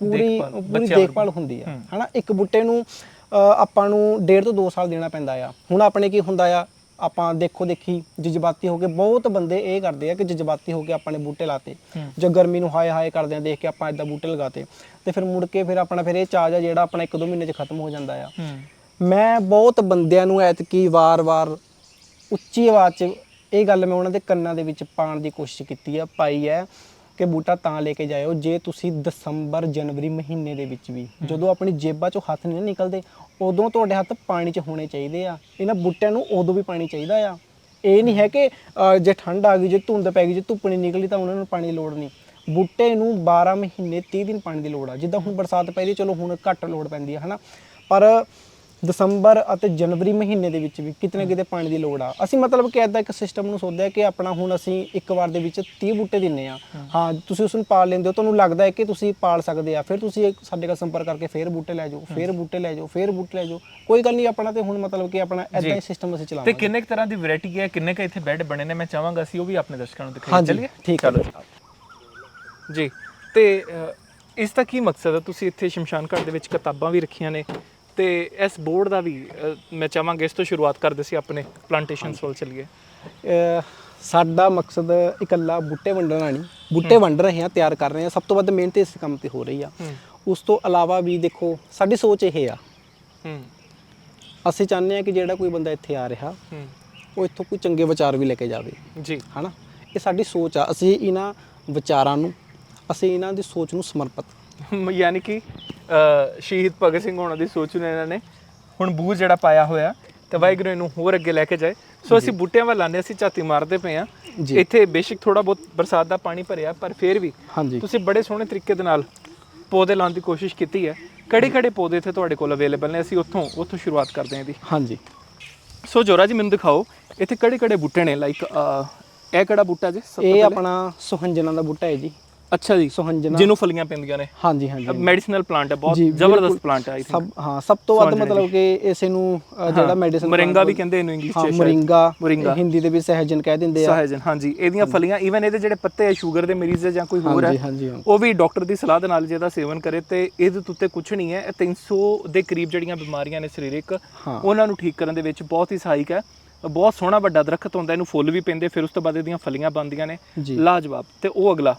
ਪੂਰੀ ਪੂਰੀ ਦੇਖਭਾਲ। ਹੁੰਦੀ ਆ। ਹਨਾ ਇੱਕ ਬੂਟੇ ਨੂੰ ਆਪਾਂ ਨੂੰ ਡੇਢ ਤੋਂ 2 ਸਾਲ ਦੇਣਾ ਪੈਂਦਾ ਆ। ਹੁਣ ਆਪਣੇ ਕੀ ਹੁੰਦਾ ਆ ਆਪਾਂ ਦੇਖੋ ਦੇਖੀ ਜਜ਼ਬਾਤੀ ਹੋ ਕੇ ਬਹੁਤ ਬੰਦੇ ਇਹ ਕਰਦੇ ਆ ਕਿ ਜਜ਼ਬਾਤੀ ਹੋ ਕੇ ਆਪਾਂ ਨੇ ਬੂਟੇ ਲਾਤੇ। ਜੋ ਗਰਮੀ ਨੂੰ ਹਾਏ ਹਾਏ ਕਰਦੇ ਆ ਦੇਖ ਕੇ ਆਪਾਂ ਇਦਾਂ ਬੂਟੇ ਲਗਾਤੇ। ਤੇ ਫਿਰ ਮੁੜ ਕੇ ਫਿਰ ਆਪਣਾ ਫਿਰ ਇਹ ਚਾਰਜ ਆ ਜਿਹੜਾ ਆਪਣਾ ਇੱਕ ਦੋ ਮਹੀਨੇ 'ਚ ਖਤਮ ਹੋ ਜਾਂਦਾ ਆ। ਮੈਂ ਬਹੁਤ ਬੰਦਿਆਂ ਨੂੰ ਐਤਕੀ ਵਾਰ-ਵਾਰ ਉੱਚੀ ਆਵਾਜ਼ 'ਚ ਇਹ ਗੱਲ ਮੈਂ ਉਹਨਾਂ ਦੇ ਕੰਨਾਂ ਦੇ ਵਿੱਚ ਪਾਉਣ ਦੀ ਕੋਸ਼ਿਸ਼ ਕੀਤੀ ਆ ਪਾਈ ਹੈ ਕਿ ਬੂਟਾ ਤਾਂ ਲੈ ਕੇ ਜਾਇਓ ਜੇ ਤੁਸੀਂ ਦਸੰਬਰ ਜਨਵਰੀ ਮਹੀਨੇ ਦੇ ਵਿੱਚ ਵੀ ਜਦੋਂ ਆਪਣੀ ਜੇਬਾਂ 'ਚੋਂ ਹੱਥ ਨਹੀਂ ਨਿਕਲਦੇ ਉਦੋਂ ਤੁਹਾਡੇ ਹੱਥ ਪਾਣੀ 'ਚ ਹੋਣੇ ਚਾਹੀਦੇ ਆ। ਇਹਨਾਂ ਬੂਟਿਆਂ ਨੂੰ ਉਦੋਂ ਵੀ ਪਾਣੀ ਚਾਹੀਦਾ ਆ। ਇਹ ਨਹੀਂ ਹੈ ਕਿ ਜੇ ਠੰਡ ਆ ਗਈ ਜੇ ਧੁੰਦ ਪੈ ਗਈ ਜੇ ਧੁੱਪ ਨਹੀਂ ਨਿਕਲੀ ਤਾਂ ਉਹਨਾਂ ਨੂੰ ਪਾਣੀ ਦੀ ਲੋੜ ਨਹੀਂ। ਬੂਟੇ ਨੂੰ 12 ਮਹੀਨੇ 30 ਦਿਨ ਪਾਣੀ ਦੀ ਲੋੜ ਆ। ਜਿੱਦਾਂ ਹੁਣ ਬਰਸਾਤ ਪੈ ਰਹੀ ਚਲੋ ਹੁਣ ਘੱਟ ਲੋੜ ਪੈਂਦੀ ਆ ਹਨਾ? ਪਰ ਦਸੰਬਰ ਅਤੇ ਜਨਵਰੀ ਮਹੀਨੇ ਦੇ ਵਿੱਚ ਵੀ ਕਿਤੇ ਨਾ ਕਿਤੇ ਪਾਣੀ ਦੀ ਲੋੜ ਆ। ਅਸੀਂ ਮਤਲਬ ਕਿ ਐਦਾਂ ਇੱਕ ਸਿਸਟਮ ਨੂੰ ਸੋਚਦੇ ਆ ਕਿ ਆਪਣਾ ਹੁਣ ਅਸੀਂ ਇੱਕ ਵਾਰ ਦੇ ਵਿੱਚ 30 ਬੂਟੇ ਦਿੰਨੇ ਆ। ਹਾਂ। ਤੁਸੀਂ ਉਸ ਨੂੰ ਪਾਲ ਲੈਂਦੇ ਹੋ ਤੁਹਾਨੂੰ ਲੱਗਦਾ ਹੈ ਕਿ ਤੁਸੀਂ ਪਾਲ ਸਕਦੇ ਆ। ਫਿਰ ਤੁਸੀਂ ਇੱਕ ਸਾਡੇ ਨਾਲ ਸੰਪਰਕ ਕਰਕੇ ਫਿਰ ਬੂਟੇ ਲੈ ਜਾਓ ਫਿਰ ਬੂਟੇ ਲੈ ਜਾਓ ਫਿਰ ਬੂਟੇ ਲੈ ਜਾਓ। ਕੋਈ ਗੱਲ ਨਹੀਂ ਆਪਣਾ ਤੇ ਹੁਣ ਮਤਲਬ ਕਿ ਆਪਣਾ ਐਦਾਂ ਹੀ ਸਿਸਟਮ ਅਸੀਂ ਤੇ ਚਲਾਵਾਂਗੇ ਕਿੰਨੇ ਕੁ ਤਰ੍ਹਾਂ ਦੀ ਵੈਰਾਈਟੀ ਹੈ ਕਿੰਨੇ ਕ ਇੱਥੇ ਬੈੱਡ ਬਣੇ ਨੇ ਮੈਂ ਚਾਹਾਂਗਾ ਅਸੀਂ ਉਹ ਵੀ ਆਪਣੇ ਦਰਸ਼ਕਾਂ ਨੂੰ ਦਿਖਾਈਏ। ਚੱਲੀਏ? ਠੀਕ ਹੈ। ਜੀ। ਤੇ ਇਸ ਦਾ ਕੀ ਮਕਸਦ ਹੈ? ਤੁਸੀਂ ਇੱਥੇ ਸ਼ਮਸ਼ਾਨ ਘਾਟ ਦੇ ਵਿੱਚ ਕਿਤਾਬਾਂ ਵੀ ਰੱਖੀਆਂ ਨੇ। ਤੇ ਇਸ ਬੋਰਡ ਦਾ ਵੀ ਅ, ਮੈਂ ਚਾਹਾਂਗਾ ਇਸ ਤੋਂ ਸ਼ੁਰੂਆਤ ਕਰਦੇ ਸੀ ਆਪਣੇ ਪਲਾਂਟੇਸ਼ਨਸ ਵੱਲ ਚੱਲੀਏ। ਅਹ ਸਾਡਾ ਮਕਸਦ ਇਕੱਲਾ ਬੂਟੇ ਵੰਡਣਾ ਨਹੀਂ ਬੂਟੇ ਵੰਡ ਰਹੇ ਹਾਂ ਤਿਆਰ ਕਰ ਰਹੇ ਹਾਂ ਸਭ ਤੋਂ ਵੱਧ ਮਿਹਨਤ ਇਸ ਕੰਮ ਤੇ ਹੋ ਰਹੀ ਆ। ਹੂੰ। ਉਸ ਤੋਂ ਇਲਾਵਾ ਵੀ ਦੇਖੋ ਸਾਡੀ ਸੋਚ ਇਹ ਆ। ਹੂੰ। ਅਸੀਂ ਚਾਹੁੰਦੇ ਹਾਂ ਕਿ ਜਿਹੜਾ ਕੋਈ ਬੰਦਾ ਇੱਥੇ ਆ ਰਿਹਾ ਹੂੰ। ਉਹ ਇੱਥੋਂ ਕੋਈ ਚੰਗੇ ਵਿਚਾਰ ਵੀ ਲੈ ਕੇ ਜਾਵੇ। ਜੀ। ਹਨਾ? ਇਹ ਸਾਡੀ ਸੋਚ ਆ। ਅਸੀਂ ਇਹਨਾਂ ਵਿਚਾਰਾਂ ਨੂੰ ਅਸੀਂ ਇਹਨਾਂ ਦੀ ਸੋਚ ਨੂੰ ਸਮਰਪਿਤ। ਮ- ਯਾਨੀ ਕਿ ਸ਼ਹੀਦ ਭਗਤ ਸਿੰਘ ਹੋਣਾ ਦੀ ਸੋਚ ਨੂੰ ਇਹਨਾਂ ਨੇ ਹੁਣ ਬੂਝ ਜਿਹੜਾ ਪਾਇਆ ਹੋਇਆ। ਤੇ ਵਾਹਿਗੁਰੂ ਇਹਨੂੰ ਹੋਰ ਅੱਗੇ ਲੈ ਕੇ ਜਾਏ। ਸੋ ਅਸੀਂ ਬੂਟਿਆਂ ਵੱਲ ਆਨੇ ਅਸੀਂ ਝਾਤੀ ਮਾਰਦੇ ਪਏ ਆ। ਇੱਥੇ ਬੇਸ਼ੱਕ ਥੋੜਾ ਬਹੁਤ ਬਰਸਾਤ ਦਾ ਪਾਣੀ ਭਰਿਆ ਪਰ ਫਿਰ ਵੀ ਹਾਂਜੀ। ਤੁਸੀਂ ਬੜੇ ਸੋਹਣੇ ਤਰੀਕੇ ਦੇ ਨਾਲ ਪੌਦੇ ਲਾਉਣ ਦੀ ਕੋਸ਼ਿਸ਼ ਕੀਤੀ ਹੈ। ਕਿਹੜੇ ਕਿਹੜੇ ਪੌਦੇ ਇੱਥੇ ਤੁਹਾਡੇ ਕੋਲ ਅਵੇਲੇਬਲ ਨੇ ਅਸੀਂ ਉੱਥੋਂ ਉੱਥੋਂ ਸ਼ੁਰੂਆਤ ਕਰਦੇ ਹਾਂ ਇਹਦੀ। ਹਾਂਜੀ। ਸੋ ਜੋਰਾ ਜੀ ਮੈਨੂੰ ਦਿਖਾਓ ਇੱਥੇ ਕਿਹੜੇ ਕਿਹੜੇ ਬੂਟੇ ਨੇ ਲਾਈਕ ਇਹ ਕਿਹੜਾ ਬੂਟਾ ਜੀ ਇਹ? ਆਪਣਾ ਸੁਹੰਜਣਾ ਦਾ ਬੂਟਾ ਹੈ ਜੀ। ਅੱਛਾ ਜੀ। ਸੁਹੰਜਣਾ। ਜਿਹਨੂੰ ਫਲੀਆਂ ਪੈਂਦੀਆਂ ਨੇ। ਹਾਂਜੀ ਹਾਂਜੀ। ਮੈਡੀਸਿਨਲ ਪਲਾਂਟ ਹੈ ਬਹੁਤ ਜ਼ਬਰਦਸਤ। ਪਲਾਂਟ ਹੈ ਆਈ ਸਭ ਹਾਂ ਸਭ ਤੋਂ ਵੱਧ ਮਤਲਬ ਕਿ ਇਸੇ ਨੂੰ ਜਿਹੜਾ ਮੈਡੀਸਨ ਮਰਿੰਗਾ ਵੀ ਕਹਿੰਦੇ ਇਹਨੂੰ ਇੰਗਲਿਸ਼ ਚ ਸ਼ਾਇਦ। Moringa moringa. ਹਿੰਦੀ ਦੇ ਵਿੱਚ ਸਹਿਜਨ ਕਹਿ ਦਿੰਦੇ ਆ। ਸਹਿਜਨ ਹਾਂਜੀ। ਇਹਦੀਆਂ ਫਲੀਆਂ ਈਵਨ ਇਹਦੇ ਜਿਹੜੇ ਪੱਤੇ ਆ ਸ਼ੂਗਰ ਦੇ ਮਰੀਜ਼ ਜਾਂ ਕੋਈ ਹੋਰ ਹੈ। ਉਹ ਵੀ ਡਾਕਟਰ ਦੀ ਸਲਾਹ ਦੇ ਨਾਲ ਜਿਹਦਾ ਸੇਵਨ ਕਰੇ ਤੇ ਇਹਦੇ ਉੱਤੇ ਕੁਝ ਨਹੀਂ ਹੈ। ਇਹ 300 ਦੇ ਕਰੀਬ ਜਿਹੜੀਆਂ ਬਿਮਾਰੀਆਂ ਨੇ ਸਰੀਰਕ। ਉਹਨਾਂ ਨੂੰ ਠੀਕ ਕਰਨ ਦੇ ਵਿੱਚ ਬਹੁਤ ਹੀ ਸਹਾਇਕ ਹੈ। ਬਹੁਤ ਸੋਹਣਾ ਵੱਡਾ ਦਰਖਤ ਹੁੰਦਾ ਇਹਨੂੰ ਫੁੱਲ ਵੀ ਪੈਂਦੇ ਫਿਰ ਉਸ ਤੋਂ ਬਾਅਦ ਇਹਦੀਆਂ ਫਲੀਆਂ ਬਣਦੀਆਂ ਨੇ। ਲਾਜਵਾਬ। ਤੇ ਉਹ ਅਗਲਾ।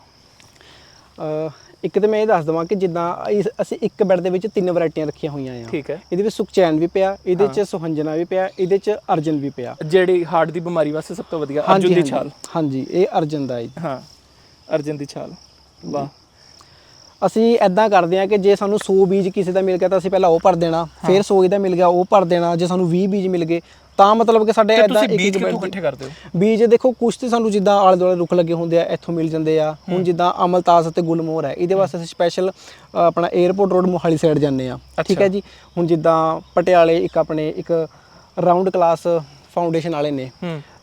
ਇੱਕ ਤੇ ਮੈਂ ਇਹ ਦੱਸ ਦਵਾਂ ਕਿ ਜਿੱਦਾਂ ਅਸੀਂ ਇੱਕ ਬੈੱਡ ਦੇ ਵਿੱਚ ਤਿੰਨ ਵੈਰਾਈਟੀਆਂ ਰੱਖੀਆਂ ਹੋਈਆਂ ਆ। ਠੀਕ ਹੈ। ਇਹਦੇ ਵਿੱਚ ਸੁਖਚੈਨ ਵੀ ਪਿਆ ਇਹਦੇ ਚ ਸੁਹੰਜਣਾ ਵੀ ਪਿਆ ਇਹਦੇ ਚ ਅਰਜਨ ਵੀ ਪਿਆ। ਜਿਹੜੀ ਹਾਰਟ ਦੀ ਬਿਮਾਰੀ ਵਾਸਤੇ ਸਭ ਤੋਂ ਵਧੀਆ ਅਰਜੁਨ ਦੀ ਛਾਲ। ਹਾਂਜੀ ਇਹ ਅਰਜਨ ਦਾ ਹੈ। ਹਾਂ ਅਰਜੁਨ ਦੀ ਛਾਲ। ਵਾਹ। ਅਸੀਂ ਐਦਾਂ ਕਰਦੇ ਆ ਕਿ ਜੇ ਸਾਨੂੰ 100 ਬੀਜ ਕਿਸੇ ਦਾ ਮਿਲ ਗਿਆ ਤਾਂ ਅਸੀਂ ਪਹਿਲਾਂ ਉਹ ਭਰ ਦੇਣਾ ਫਿਰ 100 ਇਹਦਾ ਮਿਲ ਗਿਆ ਉਹ ਭਰ ਦੇਣਾ ਜੇ ਸਾਨੂੰ 20 ਬੀਜ ਮਿਲ ਗਏ ਤਾਂ ਮਤਲਬ ਕਿ ਸਾਡੇ ਐਦਾਂ ਤੁਸੀਂ ਬੀਜ ਕਿੱਥੋਂ ਇਕੱਠੇ ਕਰਦੇ ਹੋ? ਬੀਜ ਦੇਖੋ ਕੁਛ ਤੇ ਸਾਨੂੰ ਜਿੱਦਾਂ ਆਲੇ ਦੁਆਲੇ ਰੁੱਖ ਲੱਗੇ ਹੁੰਦੇ ਆ ਇੱਥੋਂ ਮਿਲ ਜਾਂਦੇ ਆ। ਹੁਣ ਜਿੱਦਾਂ ਅਮਲਤਾਸ ਅਤੇ ਗੁਲਮੋਹਰ ਹੈ ਇਹਦੇ ਵਾਸਤੇ ਅਸੀਂ ਸਪੈਸ਼ਲ ਆਪਣਾ 에어ਪੋਰਟ ਰੋਡ ਮੋਹਾਲੀ ਸਾਈਡ ਜਾਂਦੇ ਆ। ਠੀਕ ਹੈ ਜੀ? ਹੁਣ ਜਿੱਦਾਂ ਪਟਿਆਲੇ ਇੱਕ ਆਪਣੇ ਇੱਕ ਰਾਉਂਡ ਕਲਾਸ ਫਾਊਂਡੇਸ਼ਨ ਵਾਲੇ ਨੇ।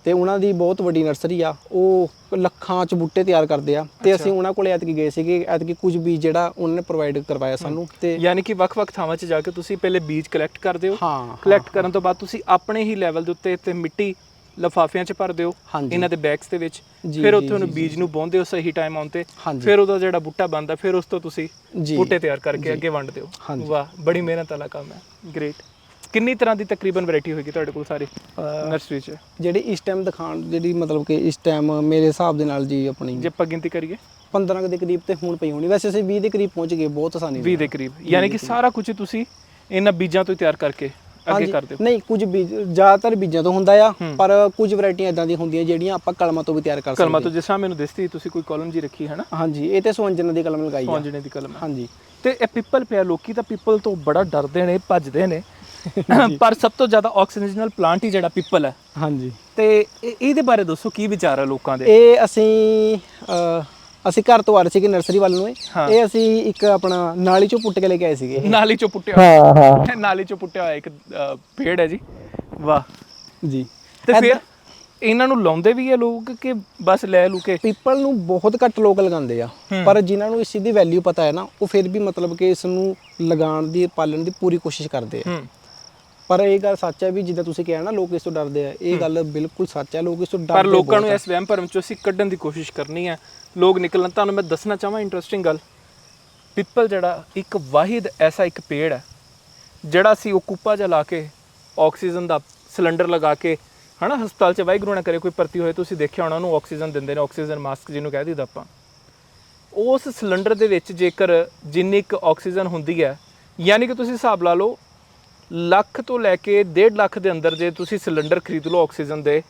ਤੇ ਉਹਨਾਂ ਦੀ ਬਹੁਤ ਵੱਡੀ ਨਰਸਰੀ ਆ ਉਹ ਲੱਖਾਂ ਚ ਬੂਟੇ ਤਿਆਰ ਕਰਦੇ ਆ। ਤੇ ਅਸੀਂ ਉਹਨਾਂ ਕੋਲੇ ਐਤਕੀ ਗਏ ਸੀਗੇ ਐਤਕੀ ਕੁਝ ਬੀਜ ਜਿਹੜਾ ਉਹਨਾਂ ਨੇ ਪ੍ਰੋਵਾਈਡ ਕਰਵਾਇਆ ਸਾਨੂੰ ਤੇ ਯਾਨੀ ਕਿ ਵੱਖ-ਵੱਖ ਥਾਵਾਂ 'ਚ ਜਾ ਕੇ ਤੁਸੀਂ ਪਹਿਲੇ ਬੀਜ ਕਲੈਕਟ ਕਰਦੇ ਹੋ? ਹਾਂ ਕਲੈਕਟ ਕਰਨ ਤੋਂ ਬਾਅਦ ਤੁਸੀਂ ਆਪਣੇ ਹੀ ਲੈਵਲ ਦੇ ਉੱਤੇ ਤੇ ਮਿੱਟੀ ਲਫਾਫਿਆਂ 'ਚ ਭਰਦੇ ਹੋ ਹਾਂਜੀ। ਇਹਨਾਂ ਦੇ ਬੈਗਸ ਦੇ ਵਿੱਚ। ਫਿਰ ਉੱਥੇ ਉਹਨੂੰ ਬੀਜ ਨੂੰ ਬੋਂਦੇ ਹੋ ਸਹੀ ਟਾਈਮ ਆਉਣ ਤੇ। ਫਿਰ ਉਹਦਾ ਜਿਹੜਾ ਬੂਟਾ ਬਣਦਾ ਫਿਰ ਉਸ ਤੋਂ ਤੁਸੀਂ ਬੂਟੇ ਤਿਆਰ ਕਰਕੇ ਅੱਗੇ ਵੰਡਦੇ ਹੋ। ਹਾਂਜੀ। ਵਾਹ ਬੜੀ ਮਿਹਨਤ ਵਾਲਾ ਕੰਮ ਹੈ। ਗ੍ਰੇਟ ਕਿੰਨੀ ਤਰ੍ਹਾਂ ਦੀ ਤਕਰੀਬਨ ਵੈਰਾਈਟੀ ਹੋਏਗੀ ਤੁਹਾਡੇ ਕੋਲ ਸਾਰੀ ਨਰਸਰੀ 'ਚ? ਜਿਹੜੀ ਇਸ ਟਾਈਮ ਦਿਖਾਣ ਜਿਹੜੀ ਮਤਲਬ ਕਿ ਇਸ ਟਾਈਮ ਮੇਰੇ ਹਿਸਾਬ ਦੇ ਨਾਲ ਜੀ ਆਪਣੀ ਜੇ ਆਪਾਂ ਗਿਣਤੀ ਕਰੀਏ? 15 ਕੁ ਦੇ ਕਰੀਬ ਤੇ ਹੁਣ ਪਈ ਹੋਣੀ। ਵੈਸੇ ਅਸੀਂ 20 ਦੇ ਕਰੀਬ ਪਹੁੰਚ ਗਏ ਬਹੁਤ ਆਸਾਨੀ 20 ਦੇ ਕਰੀਬ। ਯਾਨੀ ਕਿ ਸਾਰਾ ਕੁਝ ਤੁਸੀਂ ਇਹਨਾਂ ਬੀਜਾਂ ਤੋਂ ਤਿਆਰ ਕਰਕੇ ਅੱਗੇ ਕਰਦੇ ਹੋ। ਨਹੀਂ ਕੁਝ ਬੀਜ ਜ਼ਿਆਦਾਤਰ ਬੀਜਾਂ ਤੋਂ ਹੁੰਦਾ ਆ ਪਰ ਕੁਝ ਵੈਰਾਈਟੀਆਂ ਇਦਾਂ ਦੀਆਂ ਹੁੰਦੀਆਂ ਜਿਹੜੀਆਂ ਆਪਾਂ ਕਲਮਾਂ ਤੋਂ ਵੀ ਤਿਆਰ ਕਰ ਸਕਦੇ ਕਲਮਾਂ ਤੋਂ ਜਿਸ ਤਰ੍ਹਾਂ ਮੈਨੂੰ ਦਿਸਦੀ ਤੁਸੀਂ ਕੋਈ ਕਾਲਮ ਜੀ ਰੱਖੀ ਹੈ ਨਾ। ਹਾਂਜੀ ਇਹ ਤੇ ਸੁਹੰਜਨ ਦੀ ਕਲਮ ਲਗਾਈ ਆ। ਪੌਂਜਣੇ ਦੀ ਕਲਮ। ਹਾਂਜੀ। ਤੇ ਇਹ ਪਿੱਪਲ ਪਿਆ ਲੋਕੀ ਤਾਂ ਪਿੱਪਲ ਤੋਂ ਬੜਾ ਡਰਦੇ ਨੇ ਭੱਜਦੇ ਨੇ। ਪਰ ਸਭ ਤੋਂ ਜ਼ਿਆਦਾ ਆਕਸੀਜਨਲ ਪਲਾਂਟ ਹੀ ਜਿਹੜਾ ਪਿੱਪਲ ਹੈ। ਹਾਂਜੀ। ਤੇ ਇਹ- ਇਹਦੇ ਬਾਰੇ ਦੱਸੋ ਕੀ ਵਿਚਾਰ ਹੈ ਲੋਕਾਂ ਦੇ? ਇਹ ਅਸੀਂ ਅ, ਅਸੀਂ ਘਰ ਤੋਂ ਆ ਰਹੇ ਸੀਗੇ ਨਰਸਰੀ ਵੱਲ ਨੂੰ ਇਹ। ਹਾਂ। ਇਹ ਅਸੀਂ ਇੱਕ ਆਪਣਾ ਨਾਲੀ ਚੋਂ ਪੁੱਟ ਕੇ ਲੈ ਕੇ ਆਏ ਸੀਗੇ ਨਾਲੀ ਚੋਂ ਪੁੱਟਿਆ ਹਾਂ ਹਾਂ। ਨਾਲੀ ਚੋਂ ਪੁੱਟਿਆ ਹੋਇਆ ਇੱਕ ਅ, ਪੇੜ ਹੈ ਜੀ। ਵਾਹ। ਜੀ। ਤੇ ਫਿਰ ਇਹਨਾਂ ਨੂੰ ਲਾਉਂਦੇ ਵੀ ਇਹ ਲੋਕ ਕਿ ਬਸ ਲੈ ਲੂ ਕੇ? ਪੀਪਲ ਨੂੰ ਬਹੁਤ ਘੱਟ ਲੋਕ ਲਗਾਉਂਦੇ ਆ। ਪਰ ਜਿਨ੍ਹਾਂ ਨੂੰ ਇਸ ਚੀਜ਼ ਦੀ ਵੈਲਿਊ ਪਤਾ ਹੈ ਨਾ ਉਹ ਫਿਰ ਵੀ ਮਤਲਬ ਕਿ ਇਸ ਨੂੰ ਲਗਾਉਣ ਦੀ ਪਾਲਣ ਦੀ ਪੂਰੀ ਕੋਸ਼ਿਸ਼ ਕਰਦੇ ਆ। ਹੂੰ। ਪਰ ਇਹ ਗੱਲ ਸੱਚ ਹੈ ਵੀ ਜਿੱਦਾਂ ਤੁਸੀਂ ਕਿਹਾ ਨਾ ਲੋਕ ਇਸ ਤੋਂ ਡਰਦੇ ਆ। ਇਹ ਗੱਲ ਬਿਲਕੁਲ ਸੱਚ ਹੈ ਲੋਕ ਇਸ ਤੋਂ ਡਰਦੇ ਪਰ ਲੋਕਾਂ ਨੂੰ ਇਸ ਵਹਿਮ ਭਰਮ ਚੋਂ ਅਸੀਂ ਕੱਢਣ ਦੀ ਕੋਸ਼ਿਸ਼ ਕਰਨੀ ਹੈ ਲੋਕ ਨਿਕਲਣ ਤੁਹਾਨੂੰ ਮੈਂ ਦੱਸਣਾ ਚਾਹਾਂ ਇੰਟਰਸਟਿੰਗ ਗੱਲ। ਪਿੱਪਲ ਜਿਹੜਾ ਇੱਕ ਵਾਹਿਦ ਐਸਾ ਇੱਕ ਪੇੜ ਹੈ ਜਿਹੜਾ ਅਸੀਂ ਉਹ ਕੂਪਾ ਜਿਹਾ ਲਾ ਕੇ ਆਕਸੀਜਨ ਦਾ ਸਿਲੰਡਰ ਲਗਾ ਕੇ ਹਨਾ ਹਸਪਤਾਲ 'ਚ ਵਾਹਿਗੁਰੂ ਨਾ ਕਰੇ ਕੋਈ ਭਰਤੀ ਹੋਏ ਤੁਸੀਂ ਦੇਖਿਆ ਹੋਣਾ ਉਹਨੂੰ ਆਕਸੀਜਨ ਦਿੰਦੇ ਨੇ ਆਕਸੀਜਨ ਮਾਸਕ ਜਿਹਨੂੰ ਕਹਿ ਦਿੱਤਾ ਆਪਾਂ। ਉਸ ਸਿਲੰਡਰ ਦੇ ਵਿੱਚ ਜੇਕਰ ਜਿੰਨੀ ਕੁ ਆਕਸੀਜਨ ਹੁੰਦੀ ਹੈ ਯਾਨੀ ਕਿ ਤੁਸੀਂ ਹਿਸਾਬ ਲਾ ਲਓ ਲੱਖ ਤੋਂ ਲੈ ਕੇ 1.5 ਲੱਖ ਦੇ ਅੰਦਰ ਜੇ ਤੁਸੀਂ ਸਿਲੰਡਰ ਖਰੀਦ ਲਓ ਆਕਸੀਜਨ ਦੇ,